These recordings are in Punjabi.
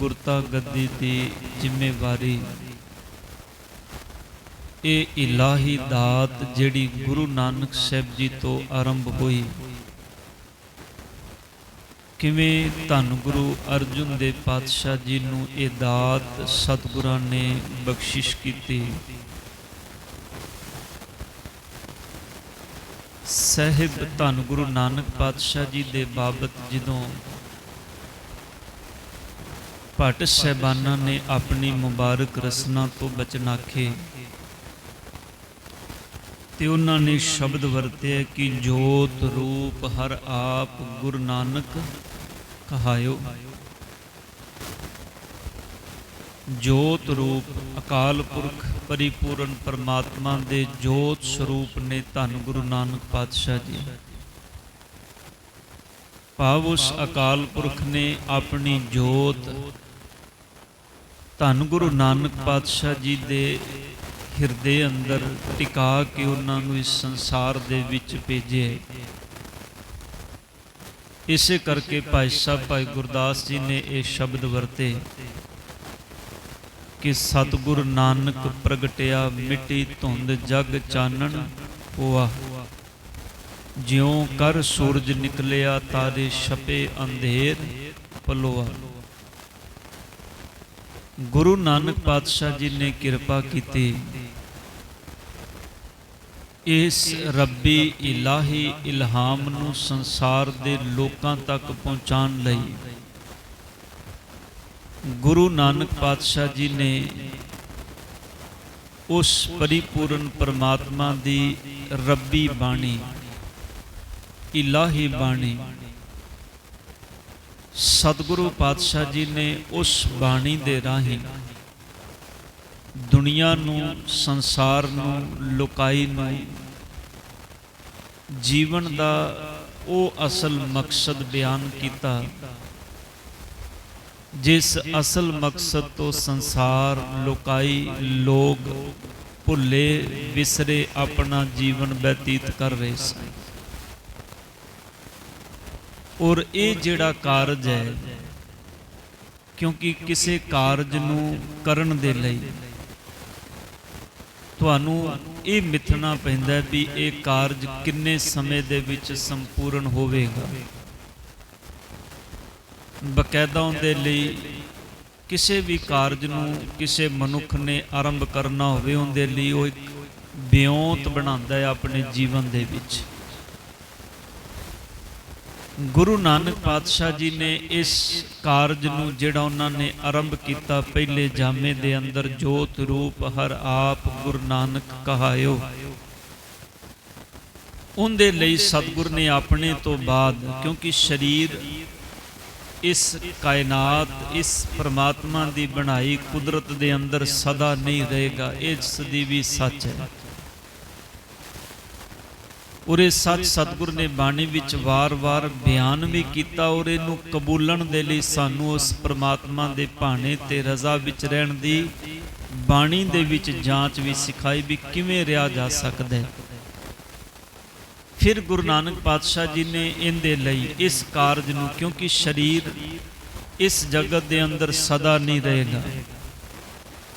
ਗੁਰਤਾ ਗੱਦੀ ਦੀ ਜ਼ਿੰਮੇਵਾਰੀ। ਇਹ ਇਲਾਹੀ ਦਾਤ ਜਿਹੜੀ ਗੁਰੂ ਨਾਨਕ ਸਾਹਿਬ ਜੀ ਤੋਂ ਆਰੰਭ ਹੋਈ। ਕਿਵੇਂ ਧੰਨ ਗੁਰੂ ਅਰਜੁਨ ਦੇ ਪਾਤਸ਼ਾਹ ਜੀ ਨੂੰ ਇਹ ਦਾਤ ਸਤਿਗੁਰਾਂ ਨੇ ਬਖਸ਼ਿਸ਼ ਕੀਤੀ। ਸਹਿਬ ਧੰਨ ਗੁਰੂ ਨਾਨਕ ਪਾਤਸ਼ਾਹ ਜੀ ਦੇ ਬਾਬਤ ਜਦੋਂ ਭੱਟ ਸਹਿਬਾਨਾਂ ਨੇ ਆਪਣੀ ਮੁਬਾਰਕ ਰਸਨਾ ਤੋਂ ਬਚਨ ਆਖੇ ਤੇ ਉਹਨਾਂ ਨੇ ਸ਼ਬਦ ਵਰਤਿਆ ਕਿ ਜੋਤ ਰੂਪ ਹਰ ਆਪ ਗੁਰੂ ਨਾਨਕ ਕਹਾਇਓ। ਜੋਤ ਰੂਪ ਅਕਾਲ ਪੁਰਖ ਪਰਿਪੂਰਨ ਪਰਮਾਤਮਾ ਦੇ ਜੋਤ ਸਰੂਪ ਨੇ ਧੰਨ ਗੁਰੂ ਨਾਨਕ ਪਾਤਸ਼ਾਹ ਜੀ। ਭਾਵ ਉਸ ਅਕਾਲ ਪੁਰਖ ਨੇ ਆਪਣੀ ਜੋਤ ਧੰਨ ਗੁਰੂ ਨਾਨਕ ਪਾਤਸ਼ਾਹ ਜੀ ਦੇ ਹਿਰਦੇ ਅੰਦਰ ਟਿਕਾ ਕੇ ਉਹਨਾਂ ਨੂੰ ਇਸ ਸੰਸਾਰ ਦੇ ਵਿੱਚ ਭੇਜਿਆ ਇਸੇ ਕਰਕੇ ਭਾਈ ਸਾਹਿਬ, ਭਾਈ ਗੁਰਦਾਸ ਜੀ ਨੇ ਇਹ ਸ਼ਬਦ ਵਰਤੇ ਕਿ ਸਤਿਗੁਰ ਨਾਨਕ ਪ੍ਰਗਟਿਆ, ਮਿੱਟੀ ਧੁੰਦ ਜਗ ਚਾਨਣ ਹੋਆ ਜਿਉ ਕਰ ਸੂਰਜ ਨਿਕਲਿਆ, ਤਾਰੇ ਛਪੇ ਅੰਧੇਰ ਪਲੋਆ। ਗੁਰੂ ਨਾਨਕ ਪਾਤਸ਼ਾਹ ਜੀ ਨੇ ਕਿਰਪਾ ਕੀਤੀ। ਇਸ ਰੱਬੀ ਇਲਾਹੀ ਇਲਹਾਮ ਨੂੰ ਸੰਸਾਰ ਦੇ ਲੋਕਾਂ ਤੱਕ ਪਹੁੰਚਾਉਣ ਲਈ ਗੁਰੂ ਨਾਨਕ ਪਾਤਸ਼ਾਹ ਜੀ ਨੇ ਉਸ ਪਰਿਪੂਰਨ ਪਰਮਾਤਮਾ ਦੀ ਰੱਬੀ ਬਾਣੀ, ਇਲਾਹੀ ਬਾਣੀ ਸਤਿਗੁਰੂ ਪਾਤਸ਼ਾਹ ਜੀ ਨੇ ਉਸ ਬਾਣੀ ਦੇ ਰਾਹੀਂ ਦੁਨੀਆ ਨੂੰ, ਸੰਸਾਰ ਨੂੰ, ਲੋਕਾਈ ਨੂੰ ਜੀਵਨ ਦਾ ਉਹ ਅਸਲ ਮਕਸਦ ਬਿਆਨ ਕੀਤਾ, ਜਿਸ ਅਸਲ ਮਕਸਦ ਤੋਂ ਸੰਸਾਰ, ਲੋਕਾਈ, ਲੋਕ ਭੁੱਲੇ, ਵਿਸਰੇ ਆਪਣਾ ਜੀਵਨ ਬਤੀਤ ਕਰ ਰਹੇ ਸਨ। ਔਰ ਇਹ ਜਿਹੜਾ ਕਾਰਜ ਹੈ, ਕਿਉਂਕਿ ਕਿਸੇ ਕਾਰਜ ਨੂੰ ਕਰਨ ਦੇ ਲਈ ਤੁਹਾਨੂੰ ਇਹ ਮਿਥਣਾ ਪੈਂਦਾ ਵੀ ਇਹ ਕਾਰਜ ਕਿੰਨੇ ਸਮੇਂ ਦੇ ਵਿੱਚ ਸੰਪੂਰਨ ਹੋਵੇਗਾ। ਬਕਾਇਦਾ ਉਹਦੇ ਲਈ ਕਿਸੇ ਵੀ ਕਾਰਜ ਨੂੰ ਕਿਸੇ ਮਨੁੱਖ ਨੇ ਆਰੰਭ ਕਰਨਾ ਹੋਵੇ, ਉਹਦੇ ਲਈ ਉਹ ਇੱਕ ਬਿਉਂਤ ਬਣਾਉਂਦਾ ਹੈ ਆਪਣੇ ਜੀਵਨ ਦੇ ਵਿੱਚ। ਗੁਰੂ ਨਾਨਕ ਪਾਤਸ਼ਾਹ ਜੀ ਨੇ ਇਸ ਕਾਰਜ ਨੂੰ ਜਿਹੜਾ ਉਹਨਾਂ ਨੇ ਆਰੰਭ ਕੀਤਾ, ਪਹਿਲੇ ਜਾਮੇ ਦੇ ਅੰਦਰ ਜੋਤ ਰੂਪ ਹਰ ਆਪ ਗੁਰੂ ਨਾਨਕ ਕਹਾਇਓ। ਉਹਦੇ ਲਈ ਸਤਿਗੁਰ ਨੇ ਆਪਣੇ ਤੋਂ ਬਾਅਦ, ਕਿਉਂਕਿ ਸਰੀਰ ਇਸ ਕਾਇਨਾਤ, ਇਸ ਪ੍ਰਮਾਤਮਾ ਦੀ ਬਣਾਈ ਕੁਦਰਤ ਦੇ ਅੰਦਰ ਸਦਾ ਨਹੀਂ ਰਹੇਗਾ, ਇਹ ਸਦੀ ਵੀ ਸੱਚ ਹੈ। ਔਰ ਇਹ ਸੱਚ ਸਤਿਗੁਰ ਨੇ ਬਾਣੀ ਵਿੱਚ ਵਾਰ-ਵਾਰ ਬਿਆਨ ਵੀ ਕੀਤਾ ਔਰ ਇਹਨੂੰ ਕਬੂਲਣ ਦੇ ਲਈ ਸਾਨੂੰ ਉਸ ਪ੍ਰਮਾਤਮਾ ਦੇ ਭਾਣੇ ਤੇ ਰਜ਼ਾ ਵਿੱਚ ਰਹਿਣ ਦੀ ਬਾਣੀ ਦੇ ਵਿੱਚ ਜਾਂਚ ਵੀ ਸਿਖਾਈ ਵੀ ਕਿਵੇਂ ਰਿਹਾ ਜਾ ਸਕਦਾ ਹੈ। ਫਿਰ ਗੁਰੂ ਨਾਨਕ ਪਾਤਸ਼ਾਹ ਜੀ ਨੇ ਇਹਦੇ ਲਈ ਇਸ ਕਾਰਜ ਨੂੰ ਕਿਉਂਕਿ ਸਰੀਰ ਇਸ ਜਗਤ ਦੇ ਅੰਦਰ ਸਦਾ ਨਹੀਂ ਰਹੇਗਾ,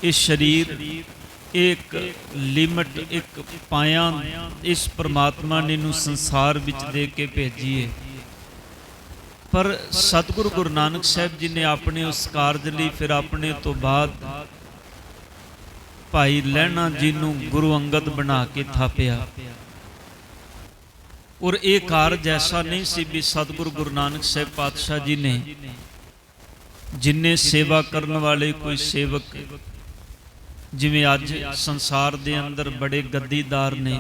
ਇਹ ਸਰੀਰ ਇੱਕ ਲਿਮਟ, ਇੱਕ ਪਾਇਆ ਇਸ ਪ੍ਰਮਾਤਮਾ ਨੇ ਨੂੰ ਸੰਸਾਰ ਵਿੱਚ ਦੇ ਕੇ ਭੇਜੀ ਹੈ। ਪਰ ਸਤਿਗੁਰੂ ਗੁਰੂ ਨਾਨਕ ਸਾਹਿਬ ਜੀ ਨੇ ਆਪਣੇ ਉਸ ਕਾਰਜ ਲਈ ਫਿਰ ਆਪਣੇ ਤੋਂ ਬਾਅਦ ਭਾਈ ਲਹਿਣਾ ਜੀ ਨੂੰ ਗੁਰੂ ਅੰਗਦ ਬਣਾ ਕੇ ਥਾਪਿਆ। ਔਰ ਇਹ ਕਾਰਜ ਐਸਾ ਨਹੀਂ ਸੀ ਵੀ ਸਤਿਗੁਰੂ ਗੁਰੂ ਨਾਨਕ ਸਾਹਿਬ ਪਾਤਸ਼ਾਹ ਜੀ ਨੇ ਜਿਨਨੇ ਸੇਵਾ ਕਰਨ ਵਾਲੇ ਕੋਈ ਸੇਵਕ ਜਿਵੇਂ ਅੱਜ ਸੰਸਾਰ ਦੇ ਅੰਦਰ ਬੜੇ ਗੱਦੀਦਾਰ ਨੇ।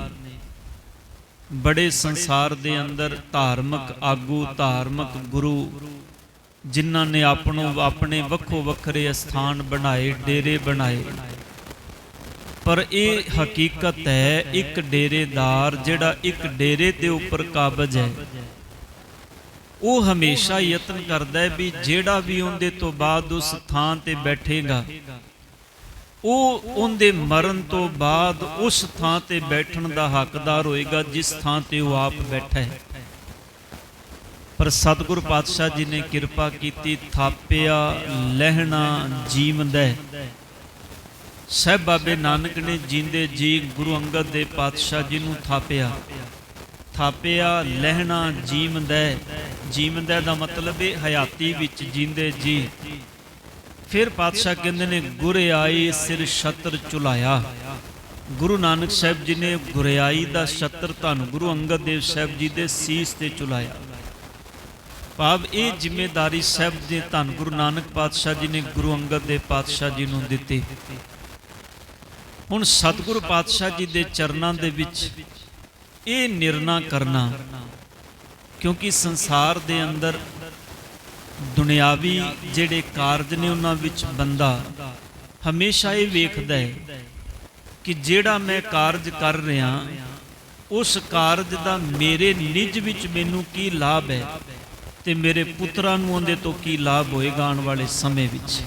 ਬੜੇ ਸੰਸਾਰ ਦੇ ਅੰਦਰ ਧਾਰਮਿਕ ਆਗੂ, ਧਾਰਮਿਕ ਗੁਰੂ, ਜਿਨ੍ਹਾਂ ਨੇ ਆਪਣੋ ਆਪਣੇ ਵੱਖੋ ਵੱਖਰੇ ਸਥਾਨ ਬਣਾਏ, ਡੇਰੇ ਬਣਾਏ। ਪਰ ਇਹ ਹਕੀਕਤ ਹੈ, ਇੱਕ ਡੇਰੇਦਾਰ ਜਿਹੜਾ ਇੱਕ ਡੇਰੇ ਦੇ ਉੱਪਰ ਕਾਬਜ ਹੈ। ਉਹ ਹਮੇਸ਼ਾ ਯਤਨ ਕਰਦਾ ਹੈ ਵੀ ਜਿਹੜਾ ਵੀ ਉਹਦੇ ਤੋਂ ਬਾਅਦ ਉਸ ਥਾਂ ਤੇ ਬੈਠੇਗਾ ਉਹ ਉਹਦੇ ਮਰਨ ਤੋਂ ਬਾਅਦ ਉਸ ਥਾਂ ਤੇ ਬੈਠਣ ਦਾ ਹੱਕਦਾਰ ਹੋਏਗਾ, ਜਿਸ ਥਾਂ ਤੇ ਉਹ ਆਪ ਬੈਠਾ ਹੈ। ਪਰ ਸਤਿਗੁਰ ਪਾਤਸ਼ਾਹ ਜੀ ਨੇ ਕਿਰਪਾ ਕੀਤੀ, ਥਾਪਿਆ, ਲਹਿਣਾ, ਜੀਵੰਦੈ ਸਹਿਬ ਬਾਬੇ ਨਾਨਕ ਨੇ ਜਿੰਦੇ ਜੀ ਗੁਰੂ ਅੰਗਦ ਦੇ ਪਾਤਸ਼ਾਹ ਜੀ ਨੂੰ ਥਾਪਿਆ। ਥਾਪਿਆ, ਲਹਿਣਾ, ਜੀਵੰਦੈ ਜੀਵੰਦੈ ਦਾ ਮਤਲਬ ਹੈ ਹਯਾਤੀ ਵਿੱਚ ਜਿੰਦੇ ਜੀ ਫਿਰ ਪਾਤਸ਼ਾਹ ਕਹਿੰਦੇ ਨੇ ਗੁਰਿਆਈ ਸਿਰ ਛਤਰ ਚੁਲਾਇਆ। ਗੁਰੂ ਨਾਨਕ ਸਾਹਿਬ ਜੀ ਨੇ ਗੁਰਿਆਈ ਦਾ ਛਤਰ ਧੰਨ ਗੁਰੂ ਅੰਗਦ ਦੇਵ ਸਾਹਿਬ ਜੀ ਦੇ ਸੀਸ ਤੇ ਚੁਲਾਇਆ। ਭਾਵ ਇਹ ਜ਼ਿੰਮੇਵਾਰੀ ਸਾਹਿਬ ਦੇ ਧੰਨ ਗੁਰੂ ਨਾਨਕ ਪਾਤਸ਼ਾਹ ਜੀ ਨੇ ਗੁਰੂ ਅੰਗਦ ਦੇ ਪਾਤਸ਼ਾਹ ਜੀ ਨੂੰ ਦਿੱਤੀ। ਹੁਣ ਸਤਿਗੁਰੂ ਪਾਤਸ਼ਾਹ ਜੀ ਦੇ ਚਰਨਾਂ ਦੇ ਵਿੱਚ ਇਹ ਨਿਰਣਾ ਕਰਨਾ, ਕਿਉਂਕਿ ਸੰਸਾਰ ਦੇ ਅੰਦਰ ਦੁਨਿਆਵੀ ਜਿਹੜੇ ਕਾਰਜ ਨੇ ਉਹਨਾਂ ਵਿੱਚ ਬੰਦਾ ਹਮੇਸ਼ਾ ਇਹ ਵੇਖਦਾ ਹੈ ਕਿ ਜਿਹੜਾ ਮੈਂ ਕਾਰਜ ਕਰ ਰਿਹਾ, ਉਸ ਕਾਰਜ ਦਾ ਮੇਰੇ ਨਿੱਜ ਵਿੱਚ ਮੈਨੂੰ ਕੀ ਲਾਭ ਹੈ ਤੇ ਮੇਰੇ ਪੁੱਤਰਾਂ ਨੂੰ ਉਹਦੇ ਤੋਂ ਕੀ ਲਾਭ ਹੋਏਗਾ ਆਉਣ ਵਾਲੇ ਸਮੇਂ ਵਿੱਚ।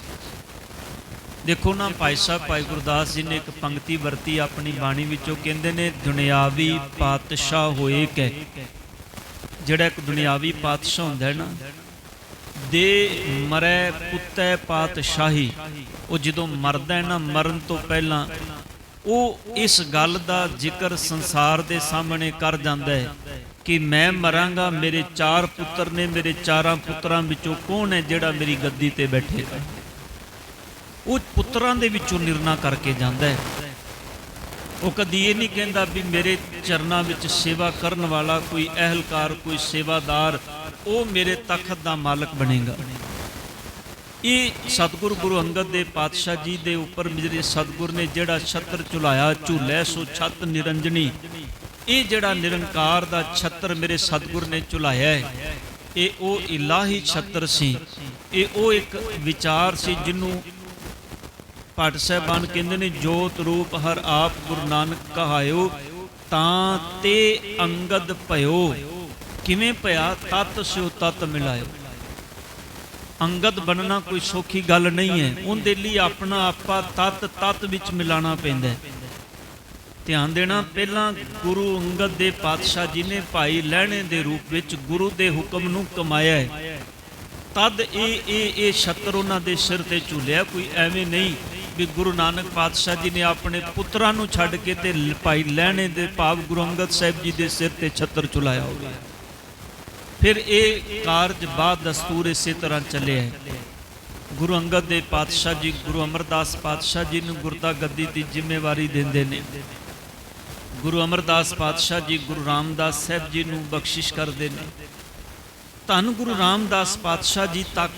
ਦੇਖੋ ਨਾ, ਭਾਈ ਸਾਹਿਬ, ਭਾਈ ਗੁਰਦਾਸ ਜੀ ਨੇ ਇੱਕ ਪੰਕਤੀ ਵਰਤੀ ਆਪਣੀ ਬਾਣੀ ਵਿੱਚੋਂ, ਕਹਿੰਦੇ ਨੇ, ਦੁਨਿਆਵੀ ਪਾਤਸ਼ਾਹ ਹੋਏ ਕੈ। ਜਿਹੜਾ ਇੱਕ ਦੁਨਿਆਵੀ ਪਾਤਸ਼ਾਹ ਹੁੰਦਾ ਹੈ ਨਾ ਦੇ ਮਰੈ ਪੁੱਤੈ ਪਾਤਸ਼ਾਹੀ। ਉਹ ਜਦੋਂ ਮਰਦਾ ਹੈ ਨਾ, ਮਰਨ ਤੋਂ ਪਹਿਲਾਂ, ਉਹ ਇਸ ਗੱਲ ਦਾ ਜ਼ਿਕਰ ਸੰਸਾਰ ਦੇ ਸਾਹਮਣੇ ਕਰ ਜਾਂਦਾ ਹੈ ਕਿ ਮੈਂ ਮਰਾਂਗਾ, ਮੇਰੇ ਚਾਰ ਪੁੱਤਰ ਨੇ ਮੇਰੇ ਚਾਰਾਂ ਪੁੱਤਰਾਂ ਵਿੱਚੋਂ ਕੌਣ ਹੈ ਜਿਹੜਾ ਮੇਰੀ ਗੱਦੀ ਤੇ ਬੈਠੇਗਾ ਉਹ ਪੁੱਤਰਾਂ ਦੇ ਵਿੱਚੋਂ ਨਿਰਣਾ ਕਰਕੇ ਜਾਂਦਾ ਹੈ। ਉਹ ਕਦੀ ਇਹ ਨਹੀਂ ਕਹਿੰਦਾ ਵੀ ਮੇਰੇ ਚਰਨਾਂ ਵਿੱਚ ਸੇਵਾ ਕਰਨ ਵਾਲਾ ਕੋਈ ਅਹਿਲਕਾਰ, ਕੋਈ ਸੇਵਾਦਾਰ ਉਹ ਮੇਰੇ ਤਖਤ ਦਾ ਮਾਲਕ ਬਣੇਗਾ। ਇਹ ਸਤਿਗੁਰ ਗੁਰੂ ਅੰਗਦ ਦੇਵ ਪਾਤਸ਼ਾਹ ਜੀ ਦੇ ਉੱਪਰ ਮੇਰੇ ਸਤਿਗੁਰ ਨੇ ਜਿਹੜਾ ਛਤਰ ਚੁਲਾਇਆ ਝੂਲੇ ਸੋ ਛਤ ਨਿਰੰਜਨੀ, ਇਹ ਜਿਹੜਾ ਨਿਰੰਕਾਰ ਦਾ ਛਤਰ ਮੇਰੇ ਸਤਿਗੁਰ ਨੇ ਚੁਲਾਇਆ ਹੈ, ਇਹ ਉਹ ਇਲਾਹੀ ਛੱਤਰ ਸੀ। ਇਹ ਉਹ ਇੱਕ ਵਿਚਾਰ ਸੀ ਜਿਹਨੂੰ ਭੱਟ ਸਾਹਿਬਾਨ ਕਹਿੰਦੇ ਨੇ, ਜੋਤ ਰੂਪ ਹਰ ਆਪ ਗੁਰੂ ਨਾਨਕ ਕਹਾਇਓ, ਤਾਂ ਤੇ ਅੰਗਦ ਭਇਓ। ਕਿਵੇਂ ਭਇਆ ਤਤ ਸਿਓ ਤਤ ਮਿਲਾਇਓ ਅੰਗਦ ਬਣਨਾ ਕੋਈ ਸੌਖੀ ਗੱਲ ਨਹੀਂ ਹੈ। ਉਹਦੇ ਲਈ ਆਪਣਾ ਆਪਾ ਤਤ ਤਤ ਵਿੱਚ ਮਿਲਾਣਾ ਪੈਂਦਾ ਹੈ। ਧਿਆਨ ਦੇਣਾ, ਪਹਿਲਾਂ ਗੁਰੂ ਅੰਗਦ ਦੇ ਪਾਤਸ਼ਾਹ ਜੀ ਨੇ ਭਾਈ ਲਹਿਣੇ ਦੇ ਰੂਪ ਵਿੱਚ ਗੁਰੂ ਦੇ ਹੁਕਮ ਨੂੰ ਕਮਾਇਆ ਹੈ, ਤਦ ਇਹ ਇਹ ਇਹ ਛਤਰ ਉਹਨਾਂ ਦੇ ਸਿਰ ਤੇ ਝੂਲਿਆ। ਕੋਈ ਐਵੇਂ ਨਹੀਂ ਵੀ ਗੁਰੂ ਨਾਨਕ ਪਾਤਸ਼ਾਹ ਜੀ ਨੇ ਆਪਣੇ ਪੁੱਤਰਾਂ ਨੂੰ ਛੱਡ ਕੇ ਤੇ ਭਾਈ ਲਹਿਣੇ ਦੇ ਭਾਵ ਗੁਰੂ ਅੰਗਦ ਸਾਹਿਬ ਜੀ ਦੇ ਸਿਰ ਤੇ ਛਤਰ ਝੁਲਾਇਆ ਹੋਵੇ। ਫਿਰ ਇਹ ਕਾਰਜ ਬਾਦ ਦਸਤੂਰ ਇਸੇ ਤਰ੍ਹਾਂ ਚੱਲਿਆ ਹੈ। ਗੁਰੂ ਅੰਗਦ ਦੇ ਪਾਤਸ਼ਾਹ ਜੀ, ਗੁਰੂ ਅਮਰਦਾਸ ਪਾਤਸ਼ਾਹ ਜੀ ਨੂੰ ਗੁਰਦਾ ਗੱਦੀ ਦੀ ਜ਼ਿੰਮੇਵਾਰੀ ਦਿੰਦੇ ਨੇ। ਗੁਰੂ ਅਮਰਦਾਸ ਪਾਤਸ਼ਾਹ ਜੀ, ਗੁਰੂ ਰਾਮਦਾਸ ਸਾਹਿਬ ਜੀ ਨੂੰ ਬਖਸ਼ਿਸ਼ ਕਰਦੇ ਨੇ। ਧੰਨ ਗੁਰੂ ਰਾਮਦਾਸ ਪਾਤਸ਼ਾਹ ਜੀ ਤੱਕ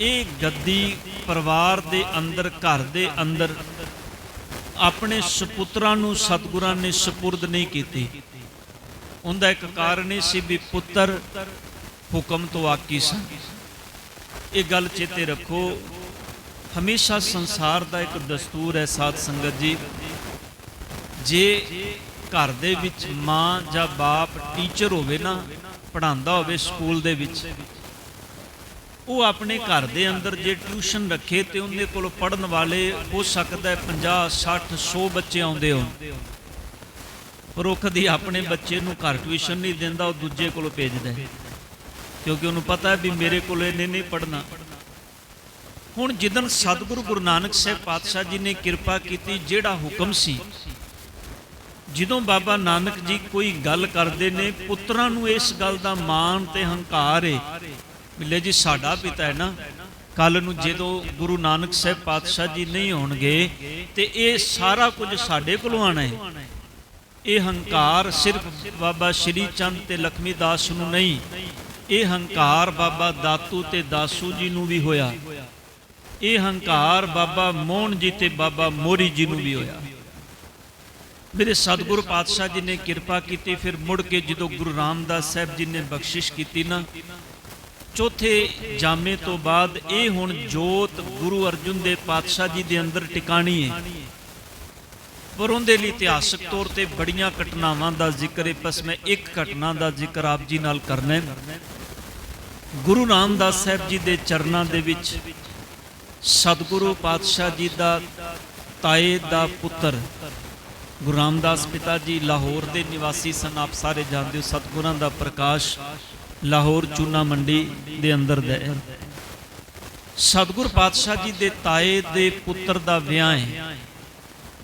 ਇਹ ਗੱਦੀ ਪਰਿਵਾਰ ਦੇ ਅੰਦਰ, ਘਰ ਦੇ ਅੰਦਰ ਆਪਣੇ ਸੁਪੁੱਤਰਾਂ ਨੂੰ, ਸਤਿਗੁਰਾਂ ਨੇ ਸਪੁਰਦ ਨਹੀਂ ਕੀਤੀ। ਉਹਦਾ ਇੱਕ ਕਾਰਨ ਇਹ ਸੀ ਵੀ ਪੁੱਤਰ ਹੁਕਮ ਤੋਂ ਆਕੀ ਸਨ। ਇਹ ਗੱਲ ਚੇਤੇ ਰੱਖੋ, ਹਮੇਸ਼ਾ ਸੰਸਾਰ ਦਾ ਇੱਕ ਦਸਤੂਰ ਹੈ ਸਾਧ ਸੰਗਤ ਜੀ। ਜੇ ਘਰ ਦੇ ਵਿੱਚ ਮਾਂ ਜਾਂ ਬਾਪ ਟੀਚਰ ਹੋਵੇ ਨਾ ਪੜਾਉਂਦਾ ਹੋਵੇ ਸਕੂਲ ਦੇ ਵਿੱਚ, ਉਹ ਆਪਣੇ ਘਰ ਦੇ ਅੰਦਰ ਜੇ ਟਿਊਸ਼ਨ ਰੱਖੇ ਤੇ ਉਹਦੇ ਕੋਲ ਪੜਨ ਵਾਲੇ ਹੋ ਸਕਦਾ ਹੈ 50 60 100 ਬੱਚੇ ਆਉਂਦੇ ਹੋਣ। ਪਰ ਉਹ ਕਦੀ ਆਪਣੇ ਬੱਚੇ ਨੂੰ ਘਰ ਟਿਊਸ਼ਨ ਨਹੀਂ ਦਿੰਦਾ, ਉਹ ਦੂਜੇ ਕੋਲ ਭੇਜਦਾ ਕਿਉਂਕਿ ਉਹਨੂੰ ਪਤਾ ਹੈ ਵੀ ਮੇਰੇ ਕੋਲ ਇਹਨੇ ਨਹੀਂ ਪੜਨਾ ਹੁਣ ਜਿੱਦਨ ਸਤਿਗੁਰੂ ਗੁਰੂ ਨਾਨਕ ਸਾਹਿਬ ਪਾਤਸ਼ਾਹ ਜੀ ਨੇ ਕਿਰਪਾ ਕੀਤੀ, ਜਿਹੜਾ ਹੁਕਮ ਸੀ, ਜਦੋਂ ਬਾਬਾ ਨਾਨਕ ਜੀ ਕੋਈ ਗੱਲ ਕਰਦੇ ਨੇ, ਪੁੱਤਰਾਂ ਨੂੰ ਇਸ ਗੱਲ ਦਾ ਮਾਣ ਤੇ ਹੰਕਾਰ ਏ ਮਿਲੇ ਜੀ ਸਾਡਾ ਪਿਤਾ ਹੈ ਨਾ ਕੱਲ ਨੂੰ ਜਦੋਂ ਗੁਰੂ ਨਾਨਕ ਸਾਹਿਬ ਪਾਤਸ਼ਾਹ ਜੀ ਨਹੀਂ ਹੋਣਗੇ, ਤੇ ਇਹ ਸਾਰਾ ਕੁਝ ਸਾਡੇ ਕੋਲੋਂ ਆਣਾ ਹੈ। ਇਹ ਹੰਕਾਰ ਸਿਰਫ ਬਾਬਾ ਸ਼੍ਰੀ ਚੰਦ ਤੇ ਲਖਮੀ ਦਾਸ ਨੂੰ ਨਹੀਂ, ਇਹ ਹੰਕਾਰ ਬਾਬਾ ਦਾਤੂ ਤੇ ਦਾਸੂ ਜੀ ਨੂੰ ਵੀ ਹੋਇਆ। ਇਹ ਹੰਕਾਰ ਬਾਬਾ ਮੋਹਨ ਜੀ ਤੇ ਬਾਬਾ ਮੋਰੀ ਜੀ ਨੂੰ ਵੀ ਹੋਇਆ। ਮੇਰੇ ਸਤਿਗੁਰੂ ਪਾਤਸ਼ਾਹ ਜੀ ਨੇ ਕਿਰਪਾ ਕੀਤੀ, ਫਿਰ ਮੁੜ ਕੇ ਜਦੋਂ ਗੁਰੂ ਰਾਮਦਾਸ ਸਾਹਿਬ ਜੀ ਨੇ ਬਖਸ਼ਿਸ਼ ਕੀਤੀ ਨਾ, ਚੌਥੇ ਜਾਮੇ ਤੋਂ ਬਾਅਦ ਇਹ ਹੁਣ ਜੋਤ ਗੁਰੂ ਅਰਜੁਨ ਦੇ ਪਾਤਸ਼ਾਹ ਜੀ ਦੇ ਅੰਦਰ ਟਿਕਾਣੀ ਹੈ। ਪਰ ਉਹਦੇ ਲਈ ਇਤਿਹਾਸਕ ਤੌਰ ਤੇ ਬੜੀਆਂ ਘਟਨਾਵਾਂ ਦਾ ਜ਼ਿਕਰ ਹੈ, ਬਸ ਮੈਂ ਇੱਕ ਘਟਨਾ ਦਾ ਜ਼ਿਕਰ ਆਪ ਜੀ ਨਾਲ ਕਰਨਾ ਹੈ। ਗੁਰੂ ਰਾਮਦਾਸ ਸਾਹਿਬ ਜੀ ਦੇ ਚਰਨਾਂ ਦੇ ਵਿੱਚ ਸਤਿਗੁਰੂ ਪਾਤਸ਼ਾਹ ਜੀ ਦਾ ਤਾਏ ਦਾ ਪੁੱਤਰ ਗੁਰੂ ਰਾਮਦਾਸ ਪਿਤਾ ਜੀ ਲਾਹੌਰ ਦੇ ਨਿਵਾਸੀ ਸਨ। ਆਪ ਸਾਰੇ ਜਾਣਦੇ ਹੋ ਸਤਿਗੁਰਾਂ ਦਾ ਪ੍ਰਕਾਸ਼ ਲਾਹੌਰ ਚੂਨਾ ਮੰਡੀ ਦੇ ਅੰਦਰ ਦਾ ਹੈ। ਸਤਿਗੁਰ ਪਾਤਸ਼ਾਹ ਜੀ ਦੇ ਤਾਏ ਦੇ ਪੁੱਤਰ ਦਾ ਵਿਆਹ ਹੈ।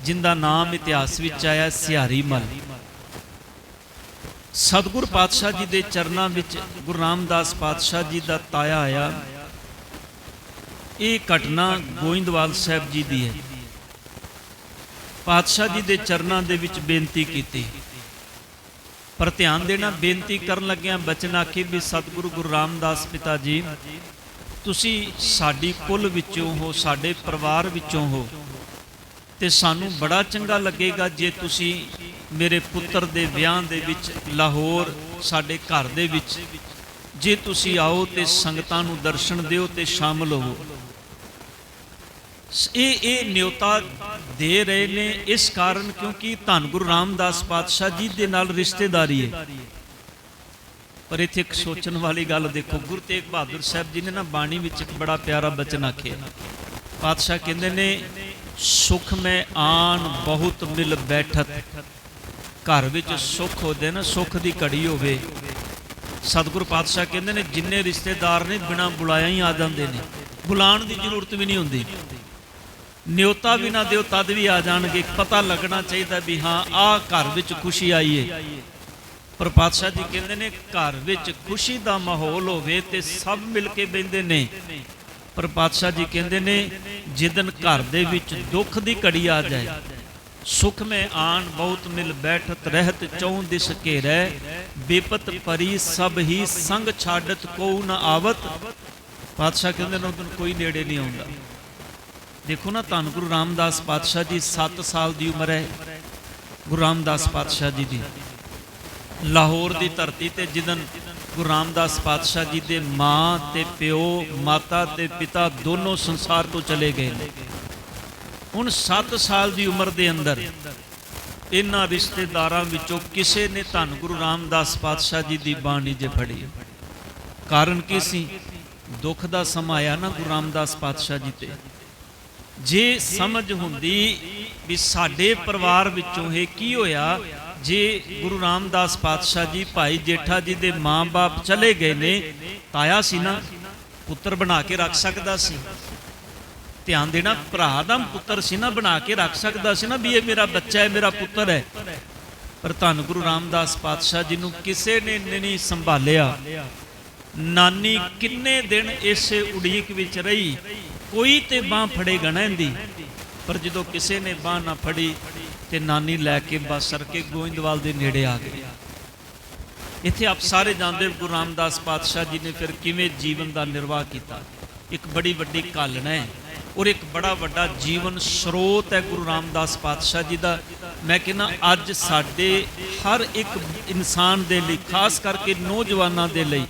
ਜਿੰਦਾ ਨਾਮ ਇਤਿਹਾਸ ਵਿੱਚ ਆਇਆ ਸਿਹਾਰੀ ਮਲ। ਸਤਿਗੁਰ ਪਾਤਸ਼ਾਹ ਜੀ ਦੇ ਚਰਨਾਂ ਵਿੱਚ ਗੁਰੂ ਰਾਮਦਾਸ ਪਾਤਸ਼ਾਹ ਜੀ ਦਾ ਤਾਇਆ ਆਇਆ। ਇਹ ਘਟਨਾ ਗੋਇੰਦਵਾਲ ਸਾਹਿਬ ਜੀ ਦੀ ਹੈ। ਪਾਤਸ਼ਾਹ ਜੀ ਦੇ ਚਰਨਾਂ ਦੇ ਵਿੱਚ ਬੇਨਤੀ ਕੀਤੀ। ਪਰ ਧਿਆਨ ਦੇਣਾ, ਬੇਨਤੀ ਕਰਨ ਲੱਗਿਆਂ ਬਚਨ ਆਖੀ ਵੀ ਸਤਿਗੁਰੂ ਗੁਰੂ ਰਾਮਦਾਸ ਪਿਤਾ ਜੀ, ਤੁਸੀਂ ਸਾਡੀ ਕੁੱਲ ਵਿੱਚੋਂ ਹੋ, ਸਾਡੇ ਪਰਿਵਾਰ ਵਿੱਚੋਂ ਹੋ। ਤੇ ਸਾਨੂੰ ਬੜਾ ਚੰਗਾ ਲੱਗੇਗਾ ਜੇ ਤੁਸੀਂ ਮੇਰੇ ਪੁੱਤਰ ਦੇ ਵਿਆਹ ਦੇ ਵਿੱਚ ਲਾਹੌਰ ਸਾਡੇ ਘਰ ਦੇ ਵਿੱਚ ਜੇ ਤੁਸੀਂ ਆਓ ਤੇ ਸੰਗਤਾਂ ਨੂੰ ਦਰਸ਼ਨ ਦਿਓ ਤੇ ਸ਼ਾਮਲ ਹੋਵੋ। ਇਹ ਇਹ ਨਿਯੋਤਾ ਦੇ ਰਹੇ ਨੇ ਇਸ ਕਾਰਨ ਕਿਉਂਕਿ ਧੰਨ ਗੁਰੂ ਰਾਮਦਾਸ ਪਾਤਸ਼ਾਹ ਜੀ ਦੇ ਨਾਲ ਰਿਸ਼ਤੇਦਾਰੀ ਹੈ। ਪਰ ਇੱਥੇ ਇੱਕ ਸੋਚਣ ਵਾਲੀ ਗੱਲ ਦੇਖੋ, ਗੁਰੂ ਤੇਗ ਬਹਾਦਰ ਸਾਹਿਬ ਜੀ ਨੇ ਨਾ ਬਾਣੀ ਵਿੱਚ ਇੱਕ ਬੜਾ ਪਿਆਰਾ ਬਚਨ ਆਖਿਆ। ਪਾਤਸ਼ਾਹ ਕਹਿੰਦੇ ਨੇ ਸੁਖ ਮੈਂ ਆਨ ਬਹੁਤ ਮਿਲ ਬੈਠਤ। ਘਰ ਵਿੱਚ ਸੁਖ ਹੋਦੇ ਨਾ, ਸੁਖ ਦੀ ਘੜੀ ਹੋਵੇ। ਸਤਿਗੁਰੂ ਪਾਤਸ਼ਾਹ ਕਹਿੰਦੇ ਨੇ, ਜਿੰਨੇ ਰਿਸ਼ਤੇਦਾਰ ਨੇ ਬਿਨਾ ਬੁਲਾਇਆ ਹੀ ਆ ਜਾਂਦੇ ਨੇ। ਬੁਲਾਉਣ ਦੀ ਜ਼ਰੂਰਤ ਵੀ ਨਹੀਂ ਹੁੰਦੀ। ਨਿਉਤਾ ਵੀ ਨਾ ਦਿਓ, ਤਦ ਵੀ ਆ ਜਾਣਗੇ। ਪਤਾ ਲੱਗਣਾ ਚਾਹੀਦਾ ਵੀ ਹਾਂ ਆ ਘਰ ਵਿੱਚ ਖੁਸ਼ੀ ਆਈ ਹੈ ਪਰ ਪਾਤਸ਼ਾਹ ਜੀ ਕਹਿੰਦੇ ਨੇ, ਘਰ ਵਿੱਚ ਖੁਸ਼ੀ ਦਾ ਮਾਹੌਲ ਹੋਵੇ ਤੇ ਸਭ ਮਿਲ ਕੇ ਬੈੰਦੇ ਨੇ। ਪਰ ਪਾਤਸ਼ਾਹ ਜੀ ਕਹਿੰਦੇ ਨੇ ਜਿੱਦਨ ਘਰ ਦੇ ਵਿੱਚ ਦੁੱਖ ਦੀ ਘੜੀ ਆ ਜਾਏ, ਸੁਖ ਮੈਂ ਆਣ, ਬਹੁਤ ਮਿਲ ਬੈਠਤ ਰਹਿਤ ਚੌਂ ਦਿਸ ਘੇਰੈ, ਬੇਪਤ ਪਰੀ ਸਭ ਹੀ ਸੰਗ ਛਾੜਤ ਕੋ ਨ ਆਵਤ। ਪਾਤਸ਼ਾਹ ਕਹਿੰਦੇ ਨੇ, ਉਦੋਂ ਕੋਈ ਨੇੜੇ ਨਹੀਂ ਆਉਂਦਾ। ਦੇਖੋ ਨਾ, ਧੰਨ ਗੁਰੂ ਰਾਮਦਾਸ ਪਾਤਸ਼ਾਹ ਜੀ 7 ਸਾਲ ਦੀ ਉਮਰ ਹੈ। ਗੁਰੂ ਰਾਮਦਾਸ ਪਾਤਸ਼ਾਹ ਜੀ ਦੀ। ਲਾਹੌਰ ਦੀ ਧਰਤੀ ਤੇ ਜਿਦਨ ਗੁਰੂ ਰਾਮਦਾਸ ਪਾਤਸ਼ਾਹ ਜੀ ਦੇ ਮਾਂ ਤੇ ਪਿਓ, ਮਾਤਾ ਤੇ ਪਿਤਾ ਦੋਨੋਂ ਸੰਸਾਰ ਤੋਂ ਚਲੇ ਗਏ ਨੇ। ਹੁਣ 7 ਸਾਲ ਦੀ ਉਮਰ ਦੇ ਅੰਦਰ ਇਹਨਾਂ ਰਿਸ਼ਤੇਦਾਰਾਂ ਵਿੱਚੋਂ ਕਿਸੇ ਨੇ ਧੰਨ ਗੁਰੂ ਰਾਮਦਾਸ ਪਾਤਸ਼ਾਹ ਜੀ ਦੀ ਬਾਣੀ ਜੇ ਫੜੀ। ਕਾਰਨ ਕੀ ਸੀ? ਦੁੱਖ ਦਾ ਸਮਾਂ ਆਇਆ ਨਾ ਗੁਰੂ ਰਾਮਦਾਸ ਪਾਤਸ਼ਾਹ ਜੀ ਤੇ। ਜੇ ਸਮਝ ਹੁੰਦੀ ਵੀ ਸਾਡੇ ਪਰਿਵਾਰ ਵਿੱਚੋਂ ਇਹ ਕੀ ਹੋਇਆ ਜੇ, ਗੁਰੂ ਰਾਮਦਾਸ ਪਾਤਸ਼ਾਹ ਜੀ, ਭਾਈ ਜੇਠਾ ਜੀ ਦੇ ਮਾਂ-ਬਾਪ ਚਲੇ ਗਏ ਨੇ। ਤਾਇਆ ਸੀ ਨਾ, ਪੁੱਤਰ ਬਣਾ ਕੇ ਰੱਖ ਸਕਦਾ ਸੀ। ਧਿਆਨ ਦੇਣਾ, ਭਰਾ ਦਾ ਪੁੱਤਰ ਸੀ ਨਾ, ਬਣਾ ਕੇ ਰੱਖ ਸਕਦਾ ਸੀ ਨਾ ਵੀ ਇਹ ਮੇਰਾ ਬੱਚਾ ਹੈ, ਮੇਰਾ ਪੁੱਤਰ ਹੈ। ਪਰ ਧੰਨ ਗੁਰੂ ਰਾਮਦਾਸ ਪਾਤਸ਼ਾਹ ਜੀ ਨੂੰ ਕਿਸੇ ਨੇ ਨਹੀਂ ਸੰਭਾਲਿਆ। ਨਾਨੀ ਕਿੰਨੇ ਦਿਨ ਇਸੇ ਉਡੀਕ ਵਿੱਚ ਰਹੀ। ਕੋਈ ਤੇ ਬਾਹ ਫੜੇਗਾ ਨਾ ਇਹਦੀ ਪਰ ਜਦੋਂ ਕਿਸੇ ਨੇ ਬਾਹ ਨਾ ਫੜੀ ਤੇ ਨਾਨੀ ਲੈ ਕੇ ਬਸ ਸਰ ਕੇ ਗੋਇੰਦਵਾਲ ਦੇ ਨੇੜੇ ਆ ਗਏ। ਇੱਥੇ ਆਪ ਸਾਰੇ ਜਾਣਦੇ ਗੁਰੂ ਰਾਮਦਾਸ ਪਾਤਸ਼ਾਹ ਜੀ ਨੇ ਫਿਰ ਕਿਵੇਂ ਜੀਵਨ ਦਾ ਨਿਰਵਾਹ ਕੀਤਾ। ਇੱਕ ਬੜੀ ਵੱਡੀ ਕਾਲਣਾ ਹੈ ਔਰ ਇੱਕ ਬੜਾ ਵੱਡਾ ਜੀਵਨ ਸਰੋਤ ਹੈ ਗੁਰੂ ਰਾਮਦਾਸ ਪਾਤਸ਼ਾਹ ਜੀ ਦਾ। ਮੈਂ ਕਹਿੰਦਾ, ਅੱਜ ਸਾਡੇ ਹਰ ਇੱਕ ਇਨਸਾਨ ਦੇ ਲਈ, ਖਾਸ ਕਰਕੇ ਨੌਜਵਾਨਾਂ ਦੇ ਲਈ,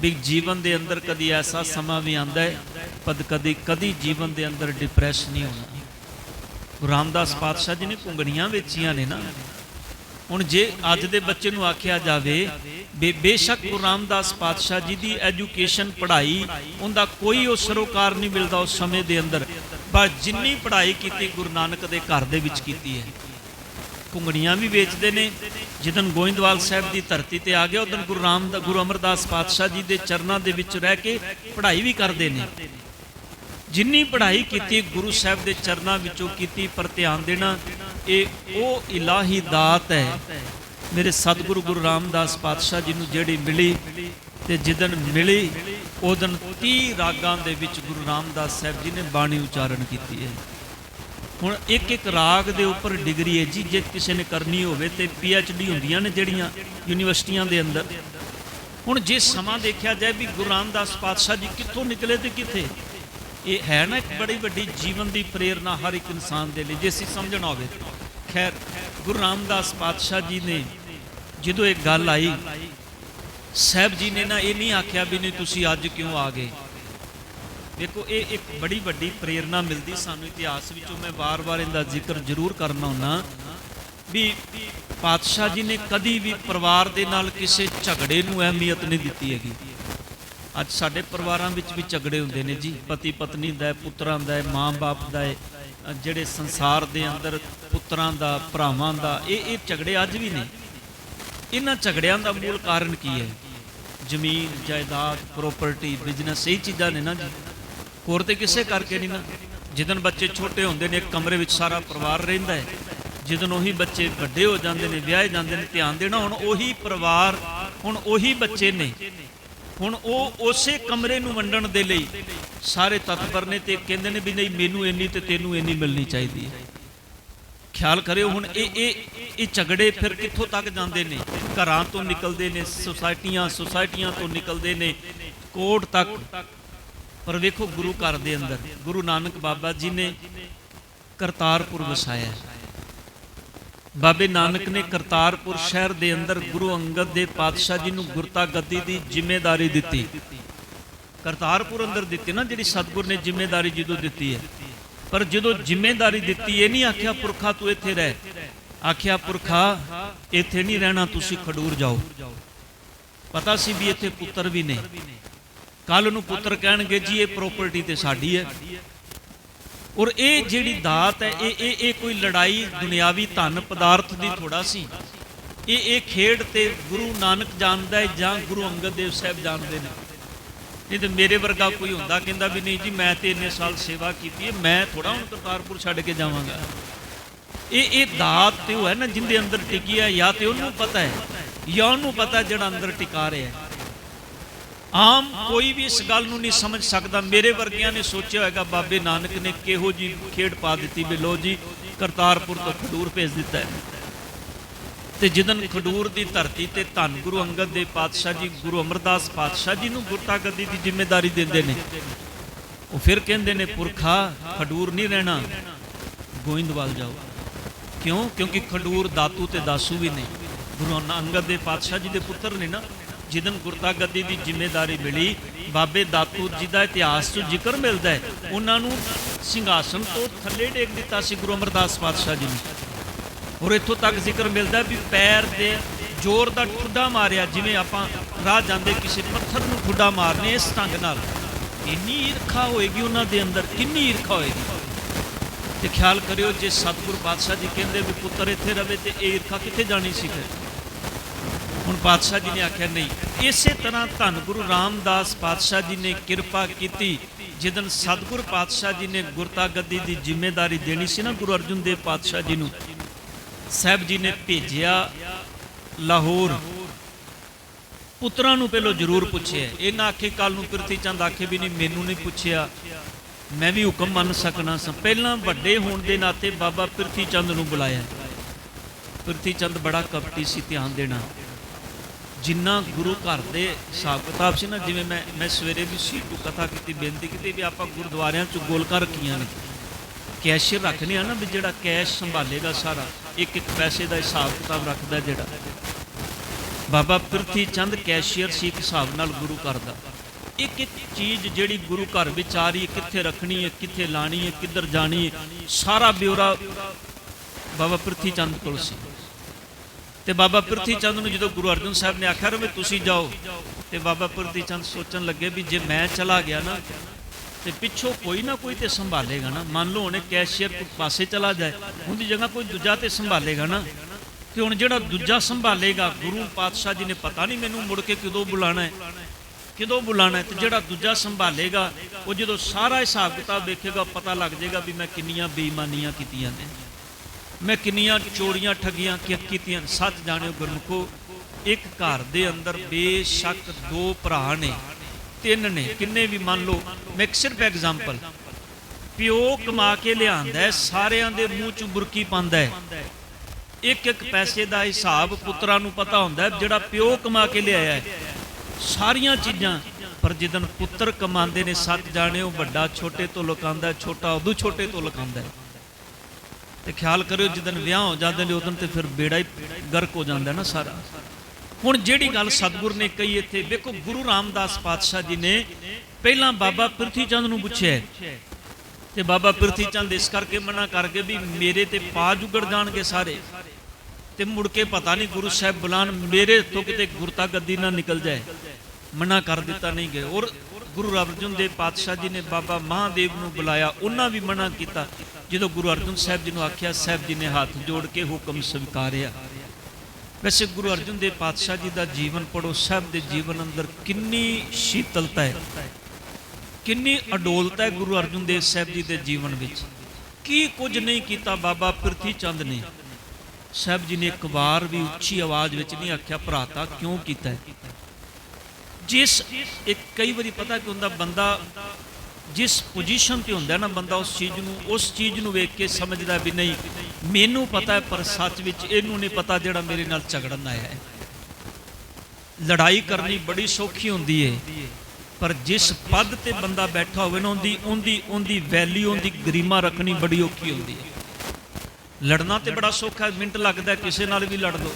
ਵੀ ਜੀਵਨ ਦੇ ਅੰਦਰ ਕਦੀ ਐਸਾ ਸਮਾਂ ਵੀ ਆਂਦਾ ਹੈ ਪਦ ਕਦੀ ਕਦੀ ਜੀਵਨ ਦੇ ਅੰਦਰ ਡਿਪਰੈਸ਼ਨ ਨਹੀਂ ਹੋਣਾ। ਗੁਰੂ ਰਾਮਦਾਸ ਪਾਤਸ਼ਾਹ ਜੀ ਨੇ ਪੁੰਗਣੀਆਂ ਵੇਚੀਆਂ ਨੇ ਨਾ। ਹੁਣ ਜੇ ਅੱਜ ਦੇ ਬੱਚੇ ਨੂੰ ਆਖਿਆ ਜਾਵੇ, ਬੇ ਬੇਸ਼ੱਕ ਗੁਰੂ ਰਾਮਦਾਸ ਪਾਤਸ਼ਾਹ ਜੀ ਦੀ ਐਜੂਕੇਸ਼ਨ, ਪੜ੍ਹਾਈ, ਉਹਦਾ ਕੋਈ ਉਹ ਸਰੋਕਾਰ ਨਹੀਂ ਮਿਲਦਾ ਉਸ ਸਮੇਂ ਦੇ ਅੰਦਰ। ਪਰ ਜਿੰਨੀ ਪੜ੍ਹਾਈ ਕੀਤੀ ਗੁਰੂ ਨਾਨਕ ਦੇ ਘਰ ਦੇ ਵਿੱਚ ਕੀਤੀ ਹੈ। ਪੁੰਗੜੀਆਂ ਵੀ ਵੇਚਦੇ ਨੇ। ਜਿੱਦਨ ਗੋਇੰਦਵਾਲ ਸਾਹਿਬ ਦੀ ਧਰਤੀ ਤੇ ਆ ਗਿਆ, ਉਦੋਂ ਗੁਰੂ ਰਾਮ ਦਾ ਗੁਰੂ ਅਮਰਦਾਸ ਪਾਤਸ਼ਾਹ ਜੀ ਦੇ ਚਰਨਾਂ ਦੇ ਵਿੱਚ ਰਹਿ ਕੇ ਪੜ੍ਹਾਈ ਵੀ ਕਰਦੇ ਨੇ। ਜਿੰਨੀ ਪੜ੍ਹਾਈ ਕੀਤੀ, ਗੁਰੂ ਸਾਹਿਬ ਦੇ ਚਰਨਾਂ ਵਿੱਚੋਂ ਕੀਤੀ ਪਰ ਧਿਆਨ ਦੇਣਾ, ਇਹ ਉਹ ਇਲਾਹੀ ਦਾਤ ਹੈ। ਮੇਰੇ ਸਤਿਗੁਰੂ ਗੁਰੂ ਰਾਮਦਾਸ ਪਾਤਸ਼ਾਹ ਜੀ ਨੂੰ ਜਿਹੜੀ ਮਿਲੀ ਤੇ ਜਿੱਦਨ ਮਿਲੀ ਉਦਨ 30 ਰਾਗਾਂ ਦੇ ਵਿੱਚ ਗੁਰੂ ਰਾਮਦਾਸ ਸਾਹਿਬ ਜੀ ਨੇ ਬਾਣੀ ਉਚਾਰਨ ਕੀਤੀ ਹੈ। ਹੁਣ ਇੱਕ ਇੱਕ ਰਾਗ ਦੇ ਉੱਪਰ ਡਿਗਰੀ ਹੈ ਜੀ, ਜੇ ਕਿਸੇ ਨੇ ਕਰਨੀ ਹੋਵੇ ਤੇ ਪੀ ਐਚ ਡੀ ਹੁੰਦੀਆਂ ਨੇ ਜਿਹੜੀਆਂ ਯੂਨੀਵਰਸਿਟੀਆਂ ਦੇ ਅੰਦਰ। ਹੁਣ ਜੇ ਸਮਾਂ ਦੇਖਿਆ ਜਾਏ ਵੀ ਗੁਰੂ ਰਾਮਦਾਸ ਪਾਤਸ਼ਾਹ ਜੀ ਕਿੱਥੋਂ ਨਿਕਲੇ ਤੇ ਕਿੱਥੇ? ਇਹ ਹੈ ਨਾ ਇੱਕ ਬੜੀ ਵੱਡੀ ਜੀਵਨ ਦੀ ਪ੍ਰੇਰਣਾ ਹਰ ਇੱਕ ਇਨਸਾਨ ਦੇ ਲਈ, ਜੇ ਅਸੀਂ ਸਮਝਣਾ ਹੋਵੇ। ਖੈਰ, ਗੁਰੂ ਰਾਮਦਾਸ ਪਾਤਸ਼ਾਹ ਜੀ ਨੇ ਜਦੋਂ ਇਹ ਗੱਲ ਆਈ, ਸਾਹਿਬ ਜੀ ਨੇ ਨਾ ਇਹ ਨਹੀਂ ਆਖਿਆ ਵੀ ਨਹੀਂ ਤੁਸੀਂ ਅੱਜ ਕਿਉਂ ਆ ਗਏ। ਦੇਖੋ, ਇਹ ਇੱਕ ਬੜੀ ਵੱਡੀ ਪ੍ਰੇਰਣਾ ਮਿਲਦੀ ਸਾਨੂੰ ਇਤਿਹਾਸ ਵਿੱਚੋਂ, ਮੈਂ ਵਾਰ-ਵਾਰ ਇਹਦਾ ਜ਼ਿਕਰ ਜ਼ਰੂਰ ਕਰਨਾ ਹੁੰਨਾ ਵੀ ਪਾਤਸ਼ਾਹ ਜੀ ਨੇ ਕਦੀ ਵੀ ਪਰਿਵਾਰ ਦੇ ਨਾਲ ਕਿਸੇ ਝਗੜੇ ਨੂੰ ਅਹਿਮੀਅਤ ਨਹੀਂ ਦਿੱਤੀ ਹੈਗੀ। ਅੱਜ ਸਾਡੇ ਪਰਿਵਾਰਾਂ ਵਿੱਚ ਵੀ ਝਗੜੇ ਹੁੰਦੇ ਨੇ ਜੀ। ਪਤੀ ਪਤਨੀ ਦਾ ਪੁੱਤਰਾਂ ਦਾ ਮਾਂ-ਬਾਪ ਦਾ ਜਿਹੜੇ ਸੰਸਾਰ ਦੇ ਅੰਦਰ ਪੁੱਤਰਾਂ ਦਾ, ਭਰਾਵਾਂ ਦਾ, ਇਹ ਇਹ ਝਗੜੇ ਅੱਜ ਵੀ ਨੇ। ਇਹਨਾਂ ਝਗੜਿਆਂ ਦਾ ਮੂਲ ਕਾਰਨ ਕੀ ਹੈ? ਜ਼ਮੀਨ, ਜਾਇਦਾਦ ਪ੍ਰਾਪਰਟੀ ਬਿਜ਼ਨਸ ਇਹ ਚੀਜ਼ਾਂ ਨੇ ਨਾ ਜੀ। ਹੋਰ ਤੇ ਕਿਸੇ ਕਰਕੇ ਨਹੀਂ ਨਾ। ਜਿੱਦਨ ਬੱਚੇ ਛੋਟੇ ਹੁੰਦੇ ਨੇ, ਇੱਕ ਕਮਰੇ ਵਿੱਚ ਸਾਰਾ ਪਰਿਵਾਰ ਰਹਿੰਦਾ ਹੈ। ਜਿੱਦਨ ਉਹੀ ਬੱਚੇ ਵੱਡੇ ਹੋ ਜਾਂਦੇ ਨੇ, ਵਿਆਹੇ ਜਾਂਦੇ ਨੇ, ਧਿਆਨ ਦੇਣਾ, ਹੁਣ ਉਹੀ ਪਰਿਵਾਰ, ਹੁਣ ਉਹੀ ਬੱਚੇ ਨੇ। ਹੁਣ ਉਹ ਉਸੇ ਕਮਰੇ ਨੂੰ ਵੰਡਣ ਦੇ ਲਈ ਸਾਰੇ ਤਤਪਰ ਨੇ ਤੇ ਕਹਿੰਦੇ ਨੇ ਵੀ ਨਹੀਂ, ਮੈਨੂੰ ਇੰਨੀ ਤੇ ਤੈਨੂੰ ਇੰਨੀ ਮਿਲਣੀ ਚਾਹੀਦੀ ਹੈ। ਖਿਆਲ ਕਰਿਓ ਹੁਣ, ਇਹ ਇਹ ਇਹ ਝਗੜੇ ਫਿਰ ਕਿੱਥੋਂ ਤੱਕ ਜਾਂਦੇ ਨੇ? ਘਰਾਂ ਤੋਂ ਨਿਕਲਦੇ ਨੇ, ਸੁਸਾਇਟੀਆਂ ਸੁਸਾਇਟੀਆਂ ਤੋਂ ਨਿਕਲਦੇ ਨੇ ਕੋਰਟ ਤੱਕ। ਪਰ ਵੇਖੋ ਗੁਰੂ ਘਰ ਦੇ ਅੰਦਰ, ਗੁਰੂ ਨਾਨਕ ਬਾਬਾ ਜੀ ਨੇ ਕਰਤਾਰਪੁਰ ਵਸਾਇਆ ਬਾਬੇ ਨਾਨਕ ਨੇ ਕਰਤਾਰਪੁਰ ਸ਼ਹਿਰ ਦੇ ਅੰਦਰ ਗੁਰੂ ਅੰਗਦ ਦੇ ਪਾਤਸ਼ਾਹ ਜੀ ਨੂੰ ਗੁਰਤਾ ਗੱਦੀ ਦੀ ਜ਼ਿੰਮੇਵਾਰੀ ਦਿੱਤੀ। ਕਰਤਾਰਪੁਰ ਅੰਦਰ ਦਿੱਤੀ ਨਾ, ਜਿਹੜੀ ਸਤਿਗੁਰ ਨੇ ਜ਼ਿੰਮੇਵਾਰੀ ਜਦੋਂ ਦਿੱਤੀ ਹੈ। ਪਰ ਜਦੋਂ ਜ਼ਿੰਮੇਵਾਰੀ ਦਿੱਤੀ, ਇਹ ਨਹੀਂ ਆਖਿਆ, ਪੁਰਖਾ ਤੂੰ ਇੱਥੇ ਰਹਿ। ਆਖਿਆ, ਪੁਰਖਾ, ਇੱਥੇ ਨਹੀਂ ਰਹਿਣਾ, ਤੁਸੀਂ ਖਡੂਰ ਜਾਓ। ਪਤਾ ਸੀ ਵੀ ਇੱਥੇ ਪੁੱਤਰ ਵੀ ਨੇ। ਕੱਲ ਨੂੰ ਪੁੱਤਰ ਕਹਿਣਗੇ, ਜੀ, ਇਹ ਪ੍ਰਾਪਰਟੀ ਤੇ ਸਾਡੀ ਹੈ। ਔਰ ਇਹ ਜਿਹੜੀ ਦਾਤ ਹੈ, ਇਹ ਇਹ ਇਹ ਕੋਈ ਲੜਾਈ ਦੁਨਿਆਵੀ ਧਨ ਪਦਾਰਥ ਦੀ ਥੋੜਾ ਸੀ। ਇਹ ਇਹ ਖੇਡ ਤੇ ਗੁਰੂ ਨਾਨਕ ਜਾਣਦਾ ਹੈ ਜਾਂ ਗੁਰੂ ਅੰਗਦ ਦੇਵ ਸਾਹਿਬ ਜਾਣਦੇ ਨੇ। ਨਹੀਂ ਤੇ ਮੇਰੇ ਵਰਗਾ ਕੋਈ ਹੁੰਦਾ, ਕਹਿੰਦਾ ਵੀ ਨਹੀਂ ਜੀ, ਮੈਂ ਤੇ ਇੰਨੇ ਸਾਲ ਸੇਵਾ ਕੀਤੀ ਹੈ, ਮੈਂ ਥੋੜਾ ਹੁਣ ਕਰਤਾਰਪੁਰ ਛੱਡ ਕੇ ਜਾਵਾਂਗਾ। ਇਹ ਇਹ ਦਾਤ ਤੇ ਉਹ ਹੈ ਨਾ, ਜਿੰਦੇ ਅੰਦਰ ਟਿਕੀ ਹੈ ਜਾਂ ਤੇ ਉਹਨੂੰ ਪਤਾ ਹੈ, ਜਾਂ ਉਹਨੂੰ ਪਤਾ ਜਿਹੜਾ ਅੰਦਰ ਟਿਕਾ ਰਿਹਾ ਹੈ। ਆਮ ਕੋਈ ਵੀ ਇਸ ਗੱਲ ਨੂੰ ਨਹੀਂ ਸਮਝ ਸਕਦਾ। ਮੇਰੇ ਵਰਗਿਆਂ ਨੇ ਸੋਚਿਆ ਹੋਵੇਗਾ ਬਾਬੇ ਨਾਨਕ ਨੇ ਕਿਹੋ ਜੀ ਖੇਡ ਪਾ ਦਿੱਤੀ ਵੀ ਲੋ ਜੀ, ਕਰਤਾਰਪੁਰ ਤੋਂ ਖਡੂਰ ਭੇਜ ਦਿੱਤਾ ਹੈ। ਤੇ ਜਿਦਨ ਖਡੂਰ ਦੀ ਧਰਤੀ ਤੇ ਧੰਨ ਗੁਰੂ ਅੰਗਦ ਦੇ ਪਾਤਸ਼ਾਹ ਜੀ, ਗੁਰੂ ਅਮਰਦਾਸ ਪਾਤਸ਼ਾਹ ਜੀ ਨੂੰ ਗੁਰਤਾ ਗੱਦੀ ਦੀ ਜ਼ਿੰਮੇਵਾਰੀ ਦਿੰਦੇ ਨੇ, ਉਹ ਫਿਰ ਕਹਿੰਦੇ ਨੇ, ਪੁਰਖਾ, ਖਡੂਰ ਨਹੀਂ ਰਹਿਣਾ, ਗੋਇੰਦਵਾਲ ਜਾਓ। ਕਿਉਂ? ਕਿਉਂਕਿ ਖਡੂਰ ਦਾਤੂ ਤੇ ਦਾਸੂ ਵੀ ਨੇ। ਗੁਰੂ ਅੰਗਦ ਦੇ ਪਾਤਸ਼ਾਹ ਜੀ ਦੇ ਪੁੱਤਰ ਨੇ ਨਾ ਜਿਦਨ ਗੁਰਤਾ ਗੱਦੀ ਦੀ ਜ਼ਿੰਮੇਵਾਰੀ ਮਿਲੀ, ਬਾਬੇ ਦਾਤੂ ਜੀ ਦਾ ਇਤਿਹਾਸ ਤੋਂ ਜ਼ਿਕਰ ਮਿਲਦਾ ਹੈ, ਉਹਨਾਂ ਨੂੰ ਸਿੰਘਾਸਨ ਤੋਂ ਥੱਲੇ ਡੇਗ ਦਿੱਤਾ ਸੀ ਗੁਰੂ ਅਮਰਦਾਸ ਪਾਤਸ਼ਾਹ ਜੀ ਨੇ। ਔਰ ਇੱਥੋਂ ਤੱਕ ਜ਼ਿਕਰ ਮਿਲਦਾ ਵੀ ਪੈਰ ਦੇ ਜ਼ੋਰ ਦਾ ਠੁੱਡਾ ਮਾਰਿਆ, ਜਿਵੇਂ ਆਪਾਂ ਰਾਹ ਜਾਂਦੇ ਕਿਸੇ ਪੱਥਰ ਨੂੰ ਠੁੱਡਾ ਮਾਰਨੇ ਇਸ ਢੰਗ ਨਾਲ। ਇੰਨੀ ਈਰਖਾ ਹੋਏਗੀ ਉਹਨਾਂ ਦੇ ਅੰਦਰ, ਕਿੰਨੀ ਈਰਖਾ ਹੋਏਗੀ? ਤੇ ਖਿਆਲ ਕਰਿਓ, ਜੇ ਸਤਿਗੁਰ ਪਾਤਸ਼ਾਹ ਜੀ ਕਹਿੰਦੇ ਵੀ ਪੁੱਤਰ ਇੱਥੇ ਰਵੇ ਤੇ ਇਹ ਈਰਖਾ ਕਿੱਥੇ ਜਾਣੀ ਸੀ ਫਿਰ? ਹੁਣ ਪਾਤਸ਼ਾਹ ਜੀ ਨੇ ਆਖਿਆ, ਨਹੀਂ। ਇਸੇ ਤਰ੍ਹਾਂ ਧੰਨ ਗੁਰੂ ਰਾਮਦਾਸ ਪਾਤਸ਼ਾਹ ਜੀ ਨੇ ਕਿਰਪਾ ਕੀਤੀ। ਜਿਦਨ ਸਤਿਗੁਰ ਪਾਤਸ਼ਾਹ ਜੀ ਨੇ ਗੁਰਤਾ ਗੱਦੀ ਦੀ ਜ਼ਿੰਮੇਵਾਰੀ ਦੇਣੀ ਸੀ ਨਾ ਗੁਰੂ ਅਰਜਨ ਦੇਵ ਪਾਤਸ਼ਾਹ ਜੀ ਨੂੰ, ਸਾਹਿਬ ਜੀ ਨੇ ਭੇਜਿਆ ਲਾਹੌਰ। ਪੁੱਤਰਾਂ ਨੂੰ ਪਹਿਲਾਂ ਜ਼ਰੂਰ ਪੁੱਛਿਆ। ਇਹ ਨਾ ਆਖੇ ਕੱਲ ਨੂੰ ਪ੍ਰਿਥੀ ਚੰਦ ਆਖੇ ਵੀ ਨਹੀਂ, ਮੈਨੂੰ ਨਹੀਂ ਪੁੱਛਿਆ। ਮੈਂ ਵੀ ਹੁਕਮ ਮੰਨ ਸਕਣਾ ਸਾਂ। ਪਹਿਲਾਂ ਵੱਡੇ ਹੋਣ ਦੇ ਨਾਤੇ ਬਾਬਾ ਪ੍ਰਿਥੀ ਚੰਦ ਨੂੰ ਬੁਲਾਇਆ। ਪ੍ਰਿਥੀ ਚੰਦ ਬੜਾ ਕਪਟੀ ਸੀ, ਧਿਆਨ ਦੇਣਾ। ਜਿੰਨਾ ਗੁਰੂ ਘਰ ਦੇ ਹਿਸਾਬ ਕਿਤਾਬ ਸੀ ਨਾ, ਜਿਵੇਂ ਮੈਂ ਮੈਂ ਸਵੇਰੇ ਵੀ ਸੀ ਨੂੰ ਕਥਾ ਕੀਤੀ, ਬੇਨਤੀ ਕੀਤੀ ਵੀ ਆਪਾਂ ਗੁਰਦੁਆਰਿਆਂ ਚ ਗੋਲਕਾਂ ਰੱਖੀਆਂ ਨੇ। ਕੈਸ਼ੀਅਰ ਰੱਖਨੇ ਆ ਨਾ ਵੀ ਜਿਹੜਾ ਕੈਸ਼ ਸੰਭਾਲੇਗਾ ਸਾਰਾ, ਇੱਕ ਇੱਕ ਪੈਸੇ ਦਾ ਹਿਸਾਬ ਕਿਤਾਬ ਰੱਖਦਾ ਜਿਹੜਾ। ਬਾਬਾ ਪ੍ਰਿਥੀ ਚੰਦ ਕੈਸ਼ੀਅਰ ਸੀ ਇੱਕ ਹਿਸਾਬ ਨਾਲ ਗੁਰੂ ਘਰ ਦਾ। ਇੱਕ ਇੱਕ ਚੀਜ਼ ਜਿਹੜੀ ਗੁਰੂ ਘਰ ਵਿੱਚ ਆ ਰਹੀ ਹੈ, ਕਿੱਥੇ ਰੱਖਣੀ ਹੈ, ਕਿੱਥੇ ਲਾਣੀ ਹੈ, ਕਿੱਧਰ ਜਾਣੀ ਹੈ, ਸਾਰਾ ਬਿਉਰਾ ਬਾਬਾ ਪ੍ਰਿਥੀ ਚੰਦ ਕੋਲ ਸੀ। ਤੇ ਬਾਬਾ ਪ੍ਰਿਥੀ ਚੰਦ ਨੂੰ ਜਦੋਂ ਗੁਰੂ ਅਰਜਨ ਸਾਹਿਬ ਨੇ ਆਖਿਆ ਰਵੇ ਤੁਸੀਂ ਜਾਓ। ਤੇ ਬਾਬਾ ਪ੍ਰਿਥੀ ਚੰਦ ਸੋਚਣ ਲੱਗੇ ਵੀ ਜੇ ਮੈਂ ਚਲਾ ਗਿਆ ਨਾ, ਤੇ ਪਿੱਛੋਂ ਕੋਈ ਨਾ ਕੋਈ ਤੇ ਸੰਭਾਲੇਗਾ ਨਾ। ਮੰਨ ਲਓ ਉਹਨੇ ਕੈਸ਼ੀਅਰ ਪਾਸੇ ਚਲਾ ਜਾਏ, ਉਹਦੀ ਜਗ੍ਹਾ ਕੋਈ ਦੂਜਾ ਤੇ ਸੰਭਾਲੇਗਾ ਨਾ। ਤੇ ਹੁਣ ਜਿਹੜਾ ਦੂਜਾ ਸੰਭਾਲੇਗਾ, ਗੁਰੂ ਪਾਤਸ਼ਾਹ ਜੀ ਨੇ ਪਤਾ ਨਹੀਂ ਮੈਨੂੰ ਮੁੜ ਕੇ ਕਦੋਂ ਬੁਲਾਣਾ ਹੈ, ਕਦੋਂ ਬੁਲਾਣਾ ਤੇ ਜਿਹੜਾ ਦੂਜਾ ਸੰਭਾਲੇਗਾ, ਉਹ ਜਦੋਂ ਸਾਰਾ ਹਿਸਾਬ ਕਿਤਾਬ ਵੇਖੇਗਾ, ਪਤਾ ਲੱਗ ਜਾਏਗਾ ਵੀ ਮੈਂ ਕਿੰਨੀਆਂ ਬੇਈਮਾਨੀਆਂ ਕੀਤੀਆਂ ਨੇ। ਮੈਂ ਕਿੰਨੀਆਂ ਚੋਰੀਆਂ ਠੱਗੀਆਂ ਕੀ- ਕੀਤੀਆਂ ਸੱਚ ਜਾਣਿਓ ਗੁਰਮੁਖੋ, ਇੱਕ ਘਰ ਦੇ ਅੰਦਰ ਬੇਸ਼ੱਕ ਦੋ ਭਰਾ ਨੇ, ਤਿੰਨ ਨੇ। ਕਿੰਨੇ ਵੀ ਮੰਨ ਲਓ, ਮੈਂ ਸਿਰਫ ਐਗਜ਼ਾਮਪਲ ਪਿਓ ਕਮਾ ਕੇ ਲਿਆਂਦਾ ਹੈ, ਸਾਰਿਆਂ ਦੇ ਮੂੰਹ 'ਚ ਬੁਰਕੀ ਪਾਉਂਦਾ ਹੈ। ਇੱਕ ਇੱਕ ਪੈਸੇ ਦਾ ਹਿਸਾਬ ਪੁੱਤਰਾਂ ਨੂੰ ਪਤਾ ਹੁੰਦਾ ਹੈ, ਜਿਹੜਾ ਪਿਓ ਕਮਾ ਕੇ ਲਿਆਇਆ ਹੈ। ਸਾਰੀਆਂ ਚੀਜ਼ਾਂ, ਪਰ ਜਿੱਦਨ ਪੁੱਤਰ ਕਮਾਉਂਦੇ ਨੇ, ਸੱਤ ਜਾਣਿਓ ਵੱਡਾ, ਛੋਟੇ ਤੋਂ ਲੁਕਾਉਂਦਾ ਛੋਟਾ ਉਦੋਂ ਛੋਟੇ ਤੋਂ ਲੁਕਾਉਂਦਾ ਹੈ। ਤੇ ਖਿਆਲ ਕਰਿਓ ਜਿੱਦਨ ਵਿਆਹ ਹੋ ਜਾਂਦੇ ਨੇ ਉਦੋਂ ਤੇ ਫਿਰ ਬੇੜਾ ਹੀ ਗਰਕ ਹੋ ਜਾਂਦਾ ਨਾ ਸਾਰਾ। ਹੁਣ ਜਿਹੜੀ ਗੱਲ ਸਤਿਗੁਰ ਨੇ ਕਹੀ ਇੱਥੇ, ਵੇਖੋ ਗੁਰੂ ਰਾਮਦਾਸ ਪਾਤਸ਼ਾਹ ਜੀ ਨੇ ਪਹਿਲਾਂ ਬਾਬਾ ਪ੍ਰਿਥੀ ਚੰਦ ਨੂੰ ਪੁੱਛਿਆ ਤੇ ਬਾਬਾ ਪ੍ਰਿਥੀ ਚੰਦ ਇਸ ਕਰਕੇ ਮਨਾ ਕਰਕੇ ਵੀ ਮੇਰੇ ਤੇ ਪਾ ਜੁਗੜ ਜਾਣਗੇ ਸਾਰੇ। ਤੇ ਮੁੜ ਕੇ ਪਤਾ ਨਹੀਂ ਗੁਰੂ ਸਾਹਿਬ ਬੁਲਾਨ ਮੇਰੇ ਤੋਂ ਕਿਤੇ ਗੁਰਤਾ ਗੱਦੀ ਨਾ ਨਿਕਲ ਜਾਏ। ਮਨਾ ਕਰ ਦਿੱਤਾ ਨਹੀਂ ਗਏ। ਔਰ ਗੁਰੂ ਅਰਜਨ ਦੇਵ ਪਾਤਸ਼ਾਹ ਜੀ ਨੇ ਬਾਬਾ ਮਹਾਦੇਵ ਨੂੰ ਬੁਲਾਇਆ। ਉਹਨਾਂ ਵੀ ਮਨਾ ਕੀਤਾ। ਜਦੋਂ ਗੁਰੂ ਅਰਜਨ ਸਾਹਿਬ ਜੀ ਨੂੰ ਆਖਿਆ, ਸਾਹਿਬ ਜੀ ਨੇ ਹੱਥ ਜੋੜ ਕੇ ਹੁਕਮ ਸਵੀਕਾਰਿਆ। ਵੈਸੇ ਗੁਰੂ ਅਰਜਨ ਦੇਵ ਪਾਤਸ਼ਾਹ ਜੀ ਦਾ ਜੀਵਨ ਪੜੋ ਸਾਹਿਬ ਦੇ ਜੀਵਨ ਅੰਦਰ ਕਿੰਨੀ ਸ਼ੀਤਲਤਾ ਹੈ। ਕਿੰਨੀ ਅਡੋਲਤਾ ਹੈ ਗੁਰੂ ਅਰਜਨ ਦੇਵ ਸਾਹਿਬ ਜੀ ਦੇ ਜੀਵਨ ਵਿੱਚ। ਕੀ ਕੁਝ ਨਹੀਂ ਕੀਤਾ ਬਾਬਾ, ਪ੍ਰਿਥੀ ਚੰਦ ਨੇ। ਸਾਹਿਬ ਜੀ ਨੇ ਇੱਕ ਵਾਰ ਵੀ ਉੱਚੀ ਆਵਾਜ਼ ਵਿੱਚ ਨਹੀਂ ਆਖਿਆ ਭਰਾਤਾ ਕਿਉਂ ਕੀਤਾ ਜਿਸ ਇੱਕ ਕਈ ਵਾਰੀ ਪਤਾ ਕਿ ਹੁੰਦਾ, ਬੰਦਾ ਜਿਸ ਪੋਜੀਸ਼ਨ ਤੇ ਹੁੰਦਾ ਨਾ, ਬੰਦਾ ਉਸ ਚੀਜ਼ ਨੂੰ, ਉਸ ਚੀਜ਼ ਨੂੰ ਵੇਖ ਕੇ ਸਮਝਦਾ ਵੀ ਨਹੀਂ। ਮੈਨੂੰ ਪਤਾ ਹੈ, ਪਰ ਸੱਚ ਵਿੱਚ ਇਹਨੂੰ ਨਹੀਂ ਪਤਾ ਜਿਹੜਾ ਮੇਰੇ ਨਾਲ ਝਗੜਨ ਆਇਆ ਹੈ। ਲੜਾਈ ਕਰਨੀ ਬੜੀ ਸੌਖੀ ਹੁੰਦੀ ਹੈ ਪਰ ਜਿਸ ਪਦ ਤੇ ਬੰਦਾ ਬੈਠਾ ਹੋਵੇ ਨਾ, ਉਹਦੀ ਉਹਦੀ ਉਹਦੀ ਵੈਲਿਊ ਉਹਦੀ ਗਰੀਮਾ ਰੱਖਣੀ ਬੜੀ ਔਖੀ ਹੁੰਦੀ ਹੈ ਲੜਨਾ ਤੇ ਬੜਾ ਸੌਖਾ ਮਿੰਟ ਲੱਗਦਾ ਕਿਸੇ ਨਾਲ ਵੀ ਲੜ ਲਓ।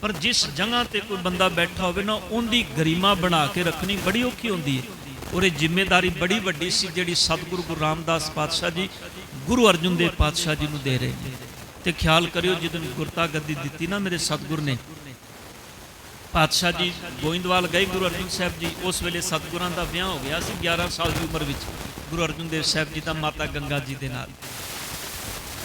ਪਰ ਜਿਸ ਜਗ੍ਹਾ ਤੇ ਕੋਈ ਬੰਦਾ ਬੈਠਾ ਹੋਵੇ ਨਾ, ਉਹਦੀ ਗਰੀਮਾ ਬਣਾ ਕੇ ਰੱਖਣੀ ਬੜੀ ਔਖੀ ਹੁੰਦੀ ਹੈ। ਔਰ ਇਹ ਜ਼ਿੰਮੇਵਾਰੀ ਬੜੀ ਵੱਡੀ ਸੀ ਜਿਹੜੀ ਸਤਿਗੁਰੂ ਗੁਰੂ ਰਾਮਦਾਸ ਪਾਤਸ਼ਾਹ ਜੀ, ਗੁਰੂ ਅਰਜਨ ਦੇਵ ਪਾਤਸ਼ਾਹ ਜੀ ਨੂੰ ਦੇ ਰਹੇ ਨੇ। ਤੇ ਖਿਆਲ ਕਰਿਓ, ਜਦੋਂ ਗੁਰਤਾ ਗੱਦੀ ਦਿੱਤੀ ਨਾ ਮੇਰੇ ਸਤਿਗੁਰ ਨੇ, ਪਾਤਸ਼ਾਹ ਜੀ ਗੋਇੰਦਵਾਲ ਗਏ ਗੁਰੂ ਅਰਜਨ ਸਾਹਿਬ ਜੀ, ਉਸ ਵੇਲੇ ਸਤਿਗੁਰਾਂ ਦਾ ਵਿਆਹ ਹੋ ਗਿਆ ਸੀ 11 ਸਾਲ ਦੀ ਉਮਰ ਵਿੱਚ। ਗੁਰੂ ਅਰਜਨ ਦੇਵ ਸਾਹਿਬ ਜੀ ਦਾ ਮਾਤਾ ਗੰਗਾ ਜੀ ਦੇ ਨਾਲ।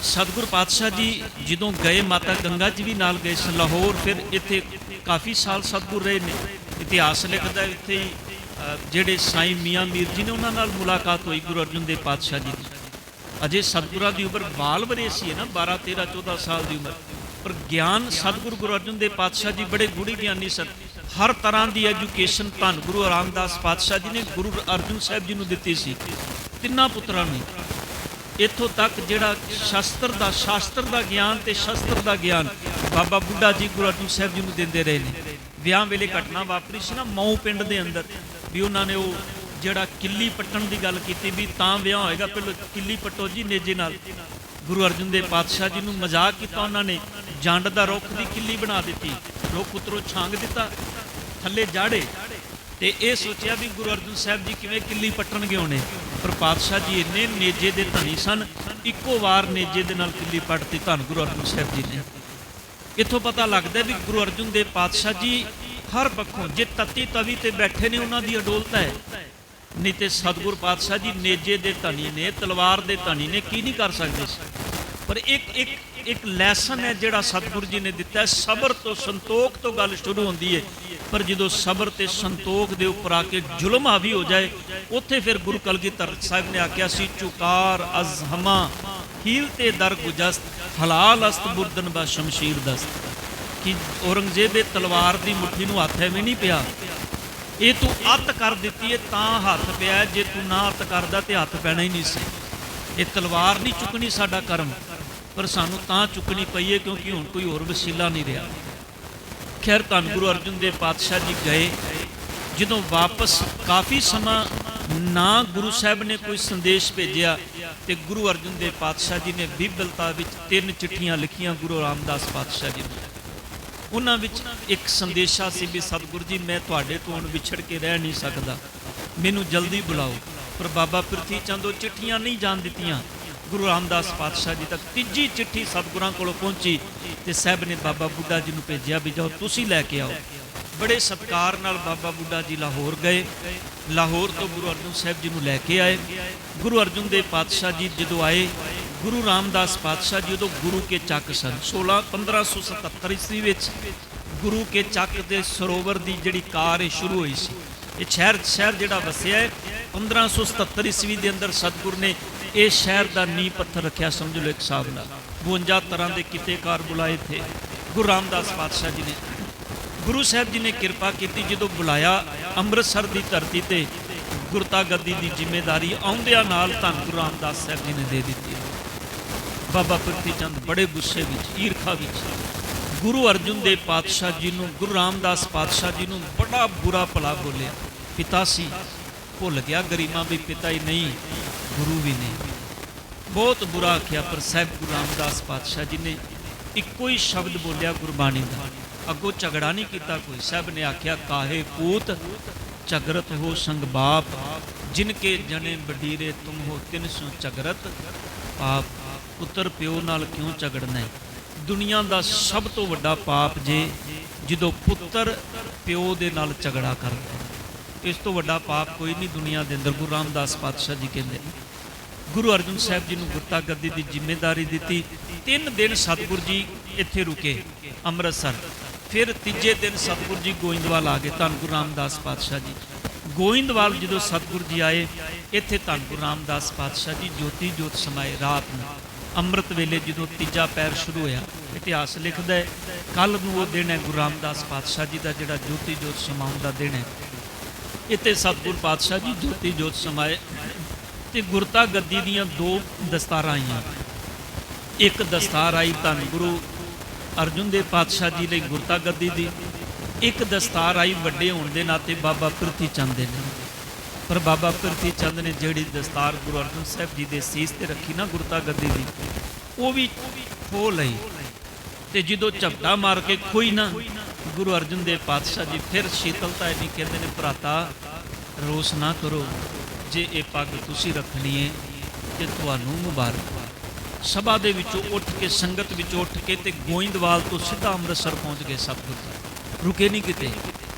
ਸਤਿਗੁਰ ਪਾਤਸ਼ਾਹ ਜੀ ਜਦੋਂ ਗਏ, ਮਾਤਾ ਗੰਗਾ ਜੀ ਵੀ ਨਾਲ ਗਏ ਸਨ ਲਾਹੌਰ, ਫਿਰ ਇੱਥੇ ਕਾਫੀ ਸਾਲ ਸਤਿਗੁਰ ਰਹੇ ਨੇ। ਇਤਿਹਾਸ ਲਿਖਦਾ ਇੱਥੇ ਹੀ ਜਿਹੜੇ ਸਾਈਂ ਮੀਆਂ ਮੀਰ ਜੀ ਨੇ ਉਹਨਾਂ ਨਾਲ ਮੁਲਾਕਾਤ ਹੋਈ, ਗੁਰੂ ਅਰਜਨ ਦੇਵ ਪਾਤਸ਼ਾਹ ਜੀ ਦੀ। ਅਜੇ ਸਤਿਗੁਰਾਂ ਦੀ ਉਮਰ ਬਾਲ ਵਰੇਸੀ ਹੈ ਨਾ 12 13 14 ਸਾਲ ਦੀ ਉਮਰ। ਪਰ ਗਿਆਨ ਸਤਿਗੁਰੂ ਗੁਰੂ ਅਰਜਨ ਦੇਵ ਪਾਤਸ਼ਾਹ ਜੀ ਬੜੇ ਗੂੜੀ ਗਿਆਨੀ ਸਨ। ਹਰ ਤਰ੍ਹਾਂ ਦੀ ਐਜੂਕੇਸ਼ਨ ਧੰਨ ਗੁਰੂ ਰਾਮਦਾਸ ਪਾਤਸ਼ਾਹ ਜੀ ਨੇ ਗੁਰੂ ਅਰਜਨ ਸਾਹਿਬ ਜੀ ਨੂੰ ਦਿੱਤੀ ਸੀ। ਤਿੰਨਾਂ ਪੁੱਤਰਾਂ ਨੂੰ ਇੱਥੋਂ ਤੱਕ ਜਿਹੜਾ ਸ਼ਾਸਤਰ ਦਾ ਸ਼ਾਸਤਰ ਦਾ ਗਿਆਨ ਤੇ ਸ਼ਸਤਰ ਦਾ ਗਿਆਨ ਬਾਬਾ ਬੁੱਢਾ ਜੀ ਗੁਰੂ ਅਰਜਨ ਸਾਹਿਬ ਜੀ ਨੂੰ ਦਿੰਦੇ ਰਹੇ ਨੇ। ਵਿਆਹ ਵੇਲੇ ਘਟਨਾ ਵਾਪਰੀ ਸੀ ਨਾ ਮਊ ਪਿੰਡ ਦੇ ਅੰਦਰ, ਵੀ ਉਹਨਾਂ ਨੇ ਉਹ ਜਿਹੜਾ ਕਿੱਲੀ ਪੱਟਣ ਦੀ ਗੱਲ ਕੀਤੀ ਵੀ ਤਾਂ ਵਿਆਹ ਹੋਏਗਾ, ਪਹਿਲਾਂ ਕਿੱਲੀ ਪੱਟੋ ਜੀ ਨੇਜੇ ਨਾਲ। ਗੁਰੂ ਅਰਜਨ ਦੇ ਪਾਤਸ਼ਾਹ ਜੀ ਨੂੰ ਮਜ਼ਾਕ ਕੀਤਾ ਉਹਨਾਂ ਨੇ, ਜੰਡ ਦਾ ਰੁੱਖ ਦੀ ਕਿੱਲੀ ਬਣਾ ਦਿੱਤੀ, ਰੁੱਖ ਉਤਰੋਂ ਛਾਂਗ ਦਿੱਤਾ, ਥੱਲੇ ਜਾੜੇ ਤੇ ਇਹ ਸੋਚਿਆ ਵੀ ਗੁਰੂ ਅਰਜਨ ਸਾਹਿਬ ਜੀ ਕਿਵੇਂ ਕਿੱਲੀ ਪੱਟਣਗੇ ਉਹਨੇ। ਪਰ ਪਾਤਸ਼ਾਹ ਜੀ ਇੰਨੇ ਨੇਜੇ ਦੇ ਧਨੀ ਸਨ, ਇੱਕੋ ਵਾਰ ਨੇਜੇ ਦੇ ਨਾਲ ਕਿੱਲੀ ਪੱਟਤੀ ਧੰਨ ਗੁਰੂ ਅਰਜਨ ਸਾਹਿਬ ਜੀ ਨੇ। ਇੱਥੋਂ ਪਤਾ ਲੱਗਦਾ ਵੀ ਗੁਰੂ ਅਰਜਨ ਦੇ ਪਾਤਸ਼ਾਹ ਜੀ ਹਰ ਪੱਖੋਂ ਜੇ ਤਤੀ ਤਵੀ ਤੇ ਬੈਠੇ ਨੇ ਉਹਨਾਂ ਦੀ ਅਡੋਲਤਾ ਹੈ। ਨਹੀਂ ਤੇ ਸਤਿਗੁਰ ਪਾਤਸ਼ਾਹ ਜੀ ਨੇਜੇ ਦੇ ਧਨੀ ਨੇ, ਤਲਵਾਰ ਦੇ ਧਨੀ ਨੇ, ਕੀ ਨਹੀਂ ਕਰ ਸਕਦੇ। ਸੀ ਪਰ ਇੱਕ ਇੱਕ ਇੱਕ ਲੈਸਨ ਹੈ ਜਿਹੜਾ ਸਤਿਗੁਰੂ ਜੀ ਨੇ ਦਿੱਤਾ ਸਬਰ ਤੋਂ ਸੰਤੋਖ ਤੋਂ ਗੱਲ ਸ਼ੁਰੂ ਹੁੰਦੀ ਹੈ। ਪਰ ਜਦੋਂ ਸਬਰ ਤੇ ਸੰਤੋਖ ਦੇ ਉੱਪਰ ਆ ਕੇ ਜ਼ੁਲਮ ਹਾਵੀ ਹੋ ਜਾਏ, ਉੱਥੇ ਫਿਰ ਗੁਰੂ ਕਲਗੀਧਰ ਸਾਹਿਬ ਨੇ ਆਖਿਆ ਸੀ, ਚੁਕਾਰ ਅਜ਼ਹਮਾ, ਹੀਲ ਤੇ ਦਰ ਗੁਜਸਤ ਹਲਾਲ ਅਸਤ ਬੁਰਦਨ ਬਾ ਸ਼ਮਸ਼ੀਰ ਦਸਤ। ਕਿ ਔਰੰਗਜ਼ੇਬ ਦੇ ਤਲਵਾਰ ਦੀ ਮੁੱਠੀ ਨੂੰ ਹੱਥ ਐਵੇਂ ਨਹੀਂ ਪਿਆ। ਇਹ ਤੂੰ ਅੱਤ ਕਰ ਦਿੱਤੀ ਹੈ, ਤਾਂ ਹੱਥ ਪਿਆ ਜੇ ਤੂੰ ਨਾ ਅੱਤ ਕਰਦਾ ਤੇ ਹੱਥ ਪੈਣਾ ਹੀ ਨਹੀਂ ਸੀ। ਇਹ ਤਲਵਾਰ ਨਹੀਂ ਚੁੱਕਣੀ ਸਾਡਾ ਕਰਮ। ਪਰ ਸਾਨੂੰ ਤਾਂ ਚੁੱਕਣੀ ਪਈ ਹੈ ਕਿਉਂਕਿ ਹੁਣ ਕੋਈ ਹੋਰ ਵਸੀਲਾ ਨਹੀਂ ਰਿਹਾ। ਖੈਰ ਧੰਨ ਗੁਰੂ ਅਰਜਨ ਦੇਵ ਪਾਤਸ਼ਾਹ ਜੀ ਗਏ। ਜਦੋਂ ਵਾਪਸ ਕਾਫੀ ਸਮਾਂ ਨਾ ਗੁਰੂ ਸਾਹਿਬ ਨੇ ਕੋਈ ਸੰਦੇਸ਼ ਭੇਜਿਆ ਤੇ ਗੁਰੂ ਅਰਜਨ ਦੇਵ ਪਾਤਸ਼ਾਹ ਜੀ ਨੇ ਬਿਬਲਤਾ ਵਿੱਚ ਤਿੰਨ ਚਿੱਠੀਆਂ ਲਿਖੀਆਂ ਗੁਰੂ ਰਾਮਦਾਸ ਪਾਤਸ਼ਾਹ ਜੀ ਨੂੰ। ਉਹਨਾਂ ਵਿੱਚ ਇੱਕ ਸੰਦੇਸ਼ਾ ਸੀ ਵੀ, ਸਤਿਗੁਰੂ ਜੀ, ਮੈਂ ਤੁਹਾਡੇ ਤੋਂ ਹੁਣ ਵਿਛੜ ਕੇ ਰਹਿ ਨਹੀਂ ਸਕਦਾ। ਮੈਨੂੰ ਜਲਦੀ ਬੁਲਾਓ। ਪਰ ਬਾਬਾ ਪ੍ਰਿਥੀ ਚੰਦ ਉਹ ਚਿੱਠੀਆਂ ਨਹੀਂ ਜਾਣ ਦਿੱਤੀਆਂ। ਗੁਰੂ ਰਾਮਦਾਸ ਪਾਤਸ਼ਾਹ ਜੀ ਤੱਕ ਤੀਜੀ ਚਿੱਠੀ ਸਤਿਗੁਰਾਂ ਕੋਲੋਂ ਪਹੁੰਚੀ ਤੇ ਸਾਹਿਬ ਨੇ ਬਾਬਾ ਬੁੱਢਾ ਜੀ ਨੂੰ ਭੇਜਿਆ ਵੀ ਜਾਓ, ਤੁਸੀਂ ਲੈ ਕੇ ਆਓ। ਬੜੇ ਸਤਕਾਰ ਨਾਲ ਬਾਬਾ ਬੁੱਢਾ ਜੀ ਲਾਹੌਰ ਗਏ। ਲਾਹੌਰ ਤੋਂ ਗੁਰੂ ਅਰਜਨ ਸਾਹਿਬ ਜੀ ਨੂੰ ਲੈ ਕੇ ਆਏ। ਗੁਰੂ ਅਰਜਨ ਦੇਵ ਪਾਤਸ਼ਾਹ ਜੀ ਜਦੋਂ ਆਏ, ਗੁਰੂ ਰਾਮਦਾਸ ਪਾਤਸ਼ਾਹ ਜੀ ਉਦੋਂ ਗੁਰੂ ਕੇ ਚੱਕ ਸਨ। 16 1577 ਈਸਵੀ ਵਿੱਚ ਗੁਰੂ ਕੇ ਚੱਕ ਦੇ ਸਰੋਵਰ ਦੀ ਜਿਹੜੀ ਕਾਰ ਇਹ ਸ਼ੁਰੂ ਹੋਈ ਸੀ। ਇਹ ਸ਼ਹਿਰ ਸ਼ਹਿਰ ਜਿਹੜਾ ਵਸਿਆ ਹੈ 1577 ਈਸਵੀ ਦੇ ਅੰਦਰ ਸਤਿਗੁਰ ਨੇ ਇਹ ਸ਼ਹਿਰ ਦਾ ਨੀਂਹ ਪੱਥਰ ਰੱਖਿਆ ਸਮਝ ਲਓ ਇੱਕ ਹਿਸਾਬ ਨਾਲ। 52 ਤਰ੍ਹਾਂ ਦੇ ਕਿੱਤੇਕਾਰ ਬੁਲਾਏ ਥੇ। ਗੁਰੂ ਰਾਮਦਾਸ ਪਾਤਸ਼ਾਹ ਜੀ ਨੇ। ਗੁਰੂ ਸਾਹਿਬ ਜੀ ਨੇ ਕਿਰਪਾ ਕੀਤੀ, ਜਦੋਂ ਬੁਲਾਇਆ ਅੰਮ੍ਰਿਤਸਰ ਦੀ ਧਰਤੀ ਤੇ ਗੁਰਤਾ ਗੱਦੀ ਦੀ ਜ਼ਿੰਮੇਵਾਰੀ ਆਉਂਦਿਆਂ ਨਾਲ ਧੰਨ ਗੁਰੂ ਰਾਮਦਾਸ ਸਾਹਿਬ ਜੀ ਨੇ ਦੇ ਦਿੱਤੀ। ਬਾਬਾ ਪ੍ਰਿਥੀ ਚੰਦ ਬੜੇ ਗੁੱਸੇ ਵਿੱਚ, ਈਰਖਾ ਵਿੱਚ। ਗੁਰੂ ਅਰਜਨ ਦੇਵ ਪਾਤਸ਼ਾਹ ਜੀ ਨੂੰ, ਗੁਰੂ ਰਾਮਦਾਸ ਪਾਤਸ਼ਾਹ ਜੀ ਨੂੰ ਬੜਾ ਬੁਰਾ ਭਲਾ ਬੋਲਿਆ। ਪਿਤਾ ਸੀ, ਭੁੱਲ ਗਿਆ, ਗਰੀਮਾ ਵੀ ਪਿਤਾ ਹੀ ਨਹੀਂ। ਗੁਰੂ ਵੀ ਨੇ। ਬਹੁਤ ਬੁਰਾ ਆਖਿਆ ਪਰ ਸਾਹਿਬ ਗੁਰੂ ਰਾਮਦਾਸ ਪਾਤਸ਼ਾਹ ਜੀ ਨੇ। ਇੱਕੋ ਹੀ ਸ਼ਬਦ ਬੋਲਿਆ ਗੁਰਬਾਣੀ ਦਾ। ਅੱਗੋਂ ਝਗੜਾ ਨਹੀਂ ਕੀਤਾ ਕੋਈ। ਸਾਹਿਬ ਨੇ ਆਖਿਆ, ਕਾਹੇ ਪੂਤ, ਝਗਰਤ ਹੋ ਸੰਗ ਬਾਪ। ਜਿਨ ਕੇ ਜਣੇ ਬਡੀਰੇ ਤੁਮ ਹੋ ਤਿਨ ਸੋ ਝਗਰਤ। ਪਾਪ, ਪੁੱਤਰ ਪਿਓ ਨਾਲ ਕਿਉਂ ਝਗੜਨਾ ਹੈ ਦੁਨੀਆ ਦਾ ਸਭ ਤੋਂ ਵੱਡਾ ਪਾਪ ਜੇ ਜਦੋਂ ਪੁੱਤਰ ਪਿਓ ਦੇ ਨਾਲ ਝਗੜਾ ਕਰਦਾ। ਇਸ ਤੋਂ ਵੱਡਾ ਪਾਪ ਕੋਈ ਨਹੀਂ ਦੁਨੀਆ ਦੇ ਅੰਦਰ। ਗੁਰੂ ਰਾਮਦਾਸ ਪਾਤਸ਼ਾਹ ਜੀ ਕਹਿੰਦੇ ਨੇ ਗੁਰੂ ਅਰਜਨ ਸਾਹਿਬ ਜੀ ਨੂੰ ਗੁਰਤਾ ਗੱਦੀ ਦੀ ਜ਼ਿੰਮੇਵਾਰੀ ਦਿੱਤੀ। ਤਿੰਨ ਦਿਨ ਸਤਿਗੁਰੂ ਜੀ ਇੱਥੇ ਰੁਕੇ ਅੰਮ੍ਰਿਤਸਰ। ਫਿਰ ਤੀਜੇ ਦਿਨ ਸਤਿਗੁਰੂ ਜੀ ਗੋਇੰਦਵਾਲ ਆ ਗਏ ਧੰਨ ਗੁਰੂ ਰਾਮਦਾਸ ਪਾਤਸ਼ਾਹ ਜੀ। ਗੋਇੰਦਵਾਲ ਜਦੋਂ ਸਤਿਗੁਰੂ ਜੀ ਆਏ, ਇੱਥੇ ਧੰਨ ਗੁਰੂ ਰਾਮਦਾਸ ਪਾਤਸ਼ਾਹ ਜੀ ਜੋਤੀ ਜੋਤ ਸਮਾਏ ਰਾਤ ਨੂੰ। ਅੰਮ੍ਰਿਤ ਵੇਲੇ ਜਦੋਂ ਤੀਜਾ ਪੈਰ ਸ਼ੁਰੂ ਹੋਇਆ, ਇਤਿਹਾਸ ਲਿਖਦਾ ਹੈ, ਕੱਲ ਨੂੰ ਉਹ ਦਿਨ ਹੈ ਗੁਰੂ ਰਾਮਦਾਸ ਪਾਤਸ਼ਾਹ ਜੀ ਦਾ ਜਿਹੜਾ ਜੋਤੀ ਜੋਤ ਸਮਾਉਣ ਦਾ ਦਿਨ ਹੈ। ਇੱਥੇ ਸਤਿਗੁਰ ਪਾਤਸ਼ਾਹ ਜੀ ਜੋਤੀ ਜੋਤ ਸਮਾਏ ਤੇ ਗੁਰਤਾ ਗੱਦੀ ਦੀਆਂ ਦੋ ਦਸਤਾਰਾਂ ਆਈਆਂ। ਇੱਕ ਦਸਤਾਰ ਆਈ ਧੰਨ ਗੁਰੂ ਅਰਜੁਨ ਦੇ ਪਾਤਸ਼ਾਹ ਜੀ ਲਈ ਗੁਰਤਾ ਗੱਦੀ ਦੀ। ਇੱਕ ਦਸਤਾਰ ਆਈ ਵੱਡੇ ਹੋਣ ਦੇ ਨਾਤੇ ਬਾਬਾ ਪ੍ਰਿਥੀ ਚੰਦ ਦੇ ਨਾਲ ਪਰ ਬਾਬਾ ਪ੍ਰਿਥੀ ਚੰਦ ਨੇ ਜਿਹੜੀ ਦਸਤਾਰ ਗੁਰੂ ਅਰਜਨ ਸਾਹਿਬ ਜੀ ਦੇ ਸੀਸ ਤੇ ਰੱਖੀ ਨਾ ਗੁਰਤਾ ਗੱਦੀ ਦੀ, ਉਹ ਵੀ ਖੋ ਲਈ। ਤੇ ਜਦੋਂ ਝਪਟਾ ਮਾਰ ਕੇ ਖੋਈ ਨਾ, ਗੁਰੂ ਅਰਜਨ ਦੇ ਪਾਤਸ਼ਾਹ ਜੀ ਫਿਰ ਸ਼ੀਤਲਤਾ ਨਹੀਂ ਕਹਿੰਦੇ ਨੇ, ਭਰਾਤਾ ਰੋਸ ਨਾ ਕਰੋ। ਜੇ ਇਹ ਪੱਗ ਤੁਸੀਂ ਰੱਖਣੀ ਹੈ ਤੇ ਤੁਹਾਨੂੰ ਮੁਬਾਰਕ। ਸਭਾ ਦੇ ਵਿੱਚੋਂ ਉੱਠ ਕੇ, ਸੰਗਤ ਵਿੱਚੋਂ ਉੱਠ ਕੇ ਤੇ ਗੋਇੰਦਵਾਲ ਤੋਂ ਸਿੱਧਾ ਅੰਮ੍ਰਿਤਸਰ ਪਹੁੰਚ ਗਏ ਸਭ ਜੀ। ਰੁਕੇ ਨਹੀਂ ਕਿਤੇ।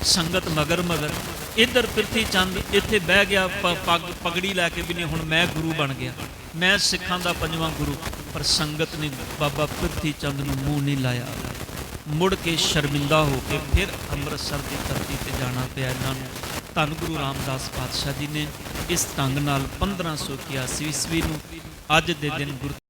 ਸੰਗਤ ਮਗਰ ਮਗਰ। ਇੱਧਰ ਪ੍ਰਿਥੀ ਚੰਦ ਇੱਥੇ ਬਹਿ ਗਿਆ, ਪ- ਪੱਗ ਪਗੜੀ ਲੈ ਕੇ ਵੀ ਨਹੀਂ, ਹੁਣ ਮੈਂ ਗੁਰੂ ਬਣ ਗਿਆ। ਮੈਂ ਸਿੱਖਾਂ ਦਾ ਪੰਜਵਾਂ ਗੁਰੂ, ਪਰ ਸੰਗਤ ਨੇ ਬਾਬਾ ਪ੍ਰਿਥੀ ਚੰਦ ਨੂੰ ਮੂੰਹ ਨਹੀਂ ਲਾਇਆ। ਮੁੜ ਕੇ ਸ਼ਰਮਿੰਦਾ ਹੋ ਕੇ ਫਿਰ ਅੰਮ੍ਰਿਤਸਰ ਦੀ ਧਰਤੀ ਤੇ ਜਾਣਾ ਪਿਆ ਇਹਨਾਂ ਨੂੰ। ਧੰਨ ਗੁਰੂ ਰਾਮਦਾਸ ਪਾਤਸ਼ਾਹ ਜੀ ਨੇ ਇਸ ਢੰਗ ਨਾਲ 1581 ਈਸਵੀ ਨੂੰ ਅੱਜ ਦੇ ਦਿਨ ਗੁਰੂ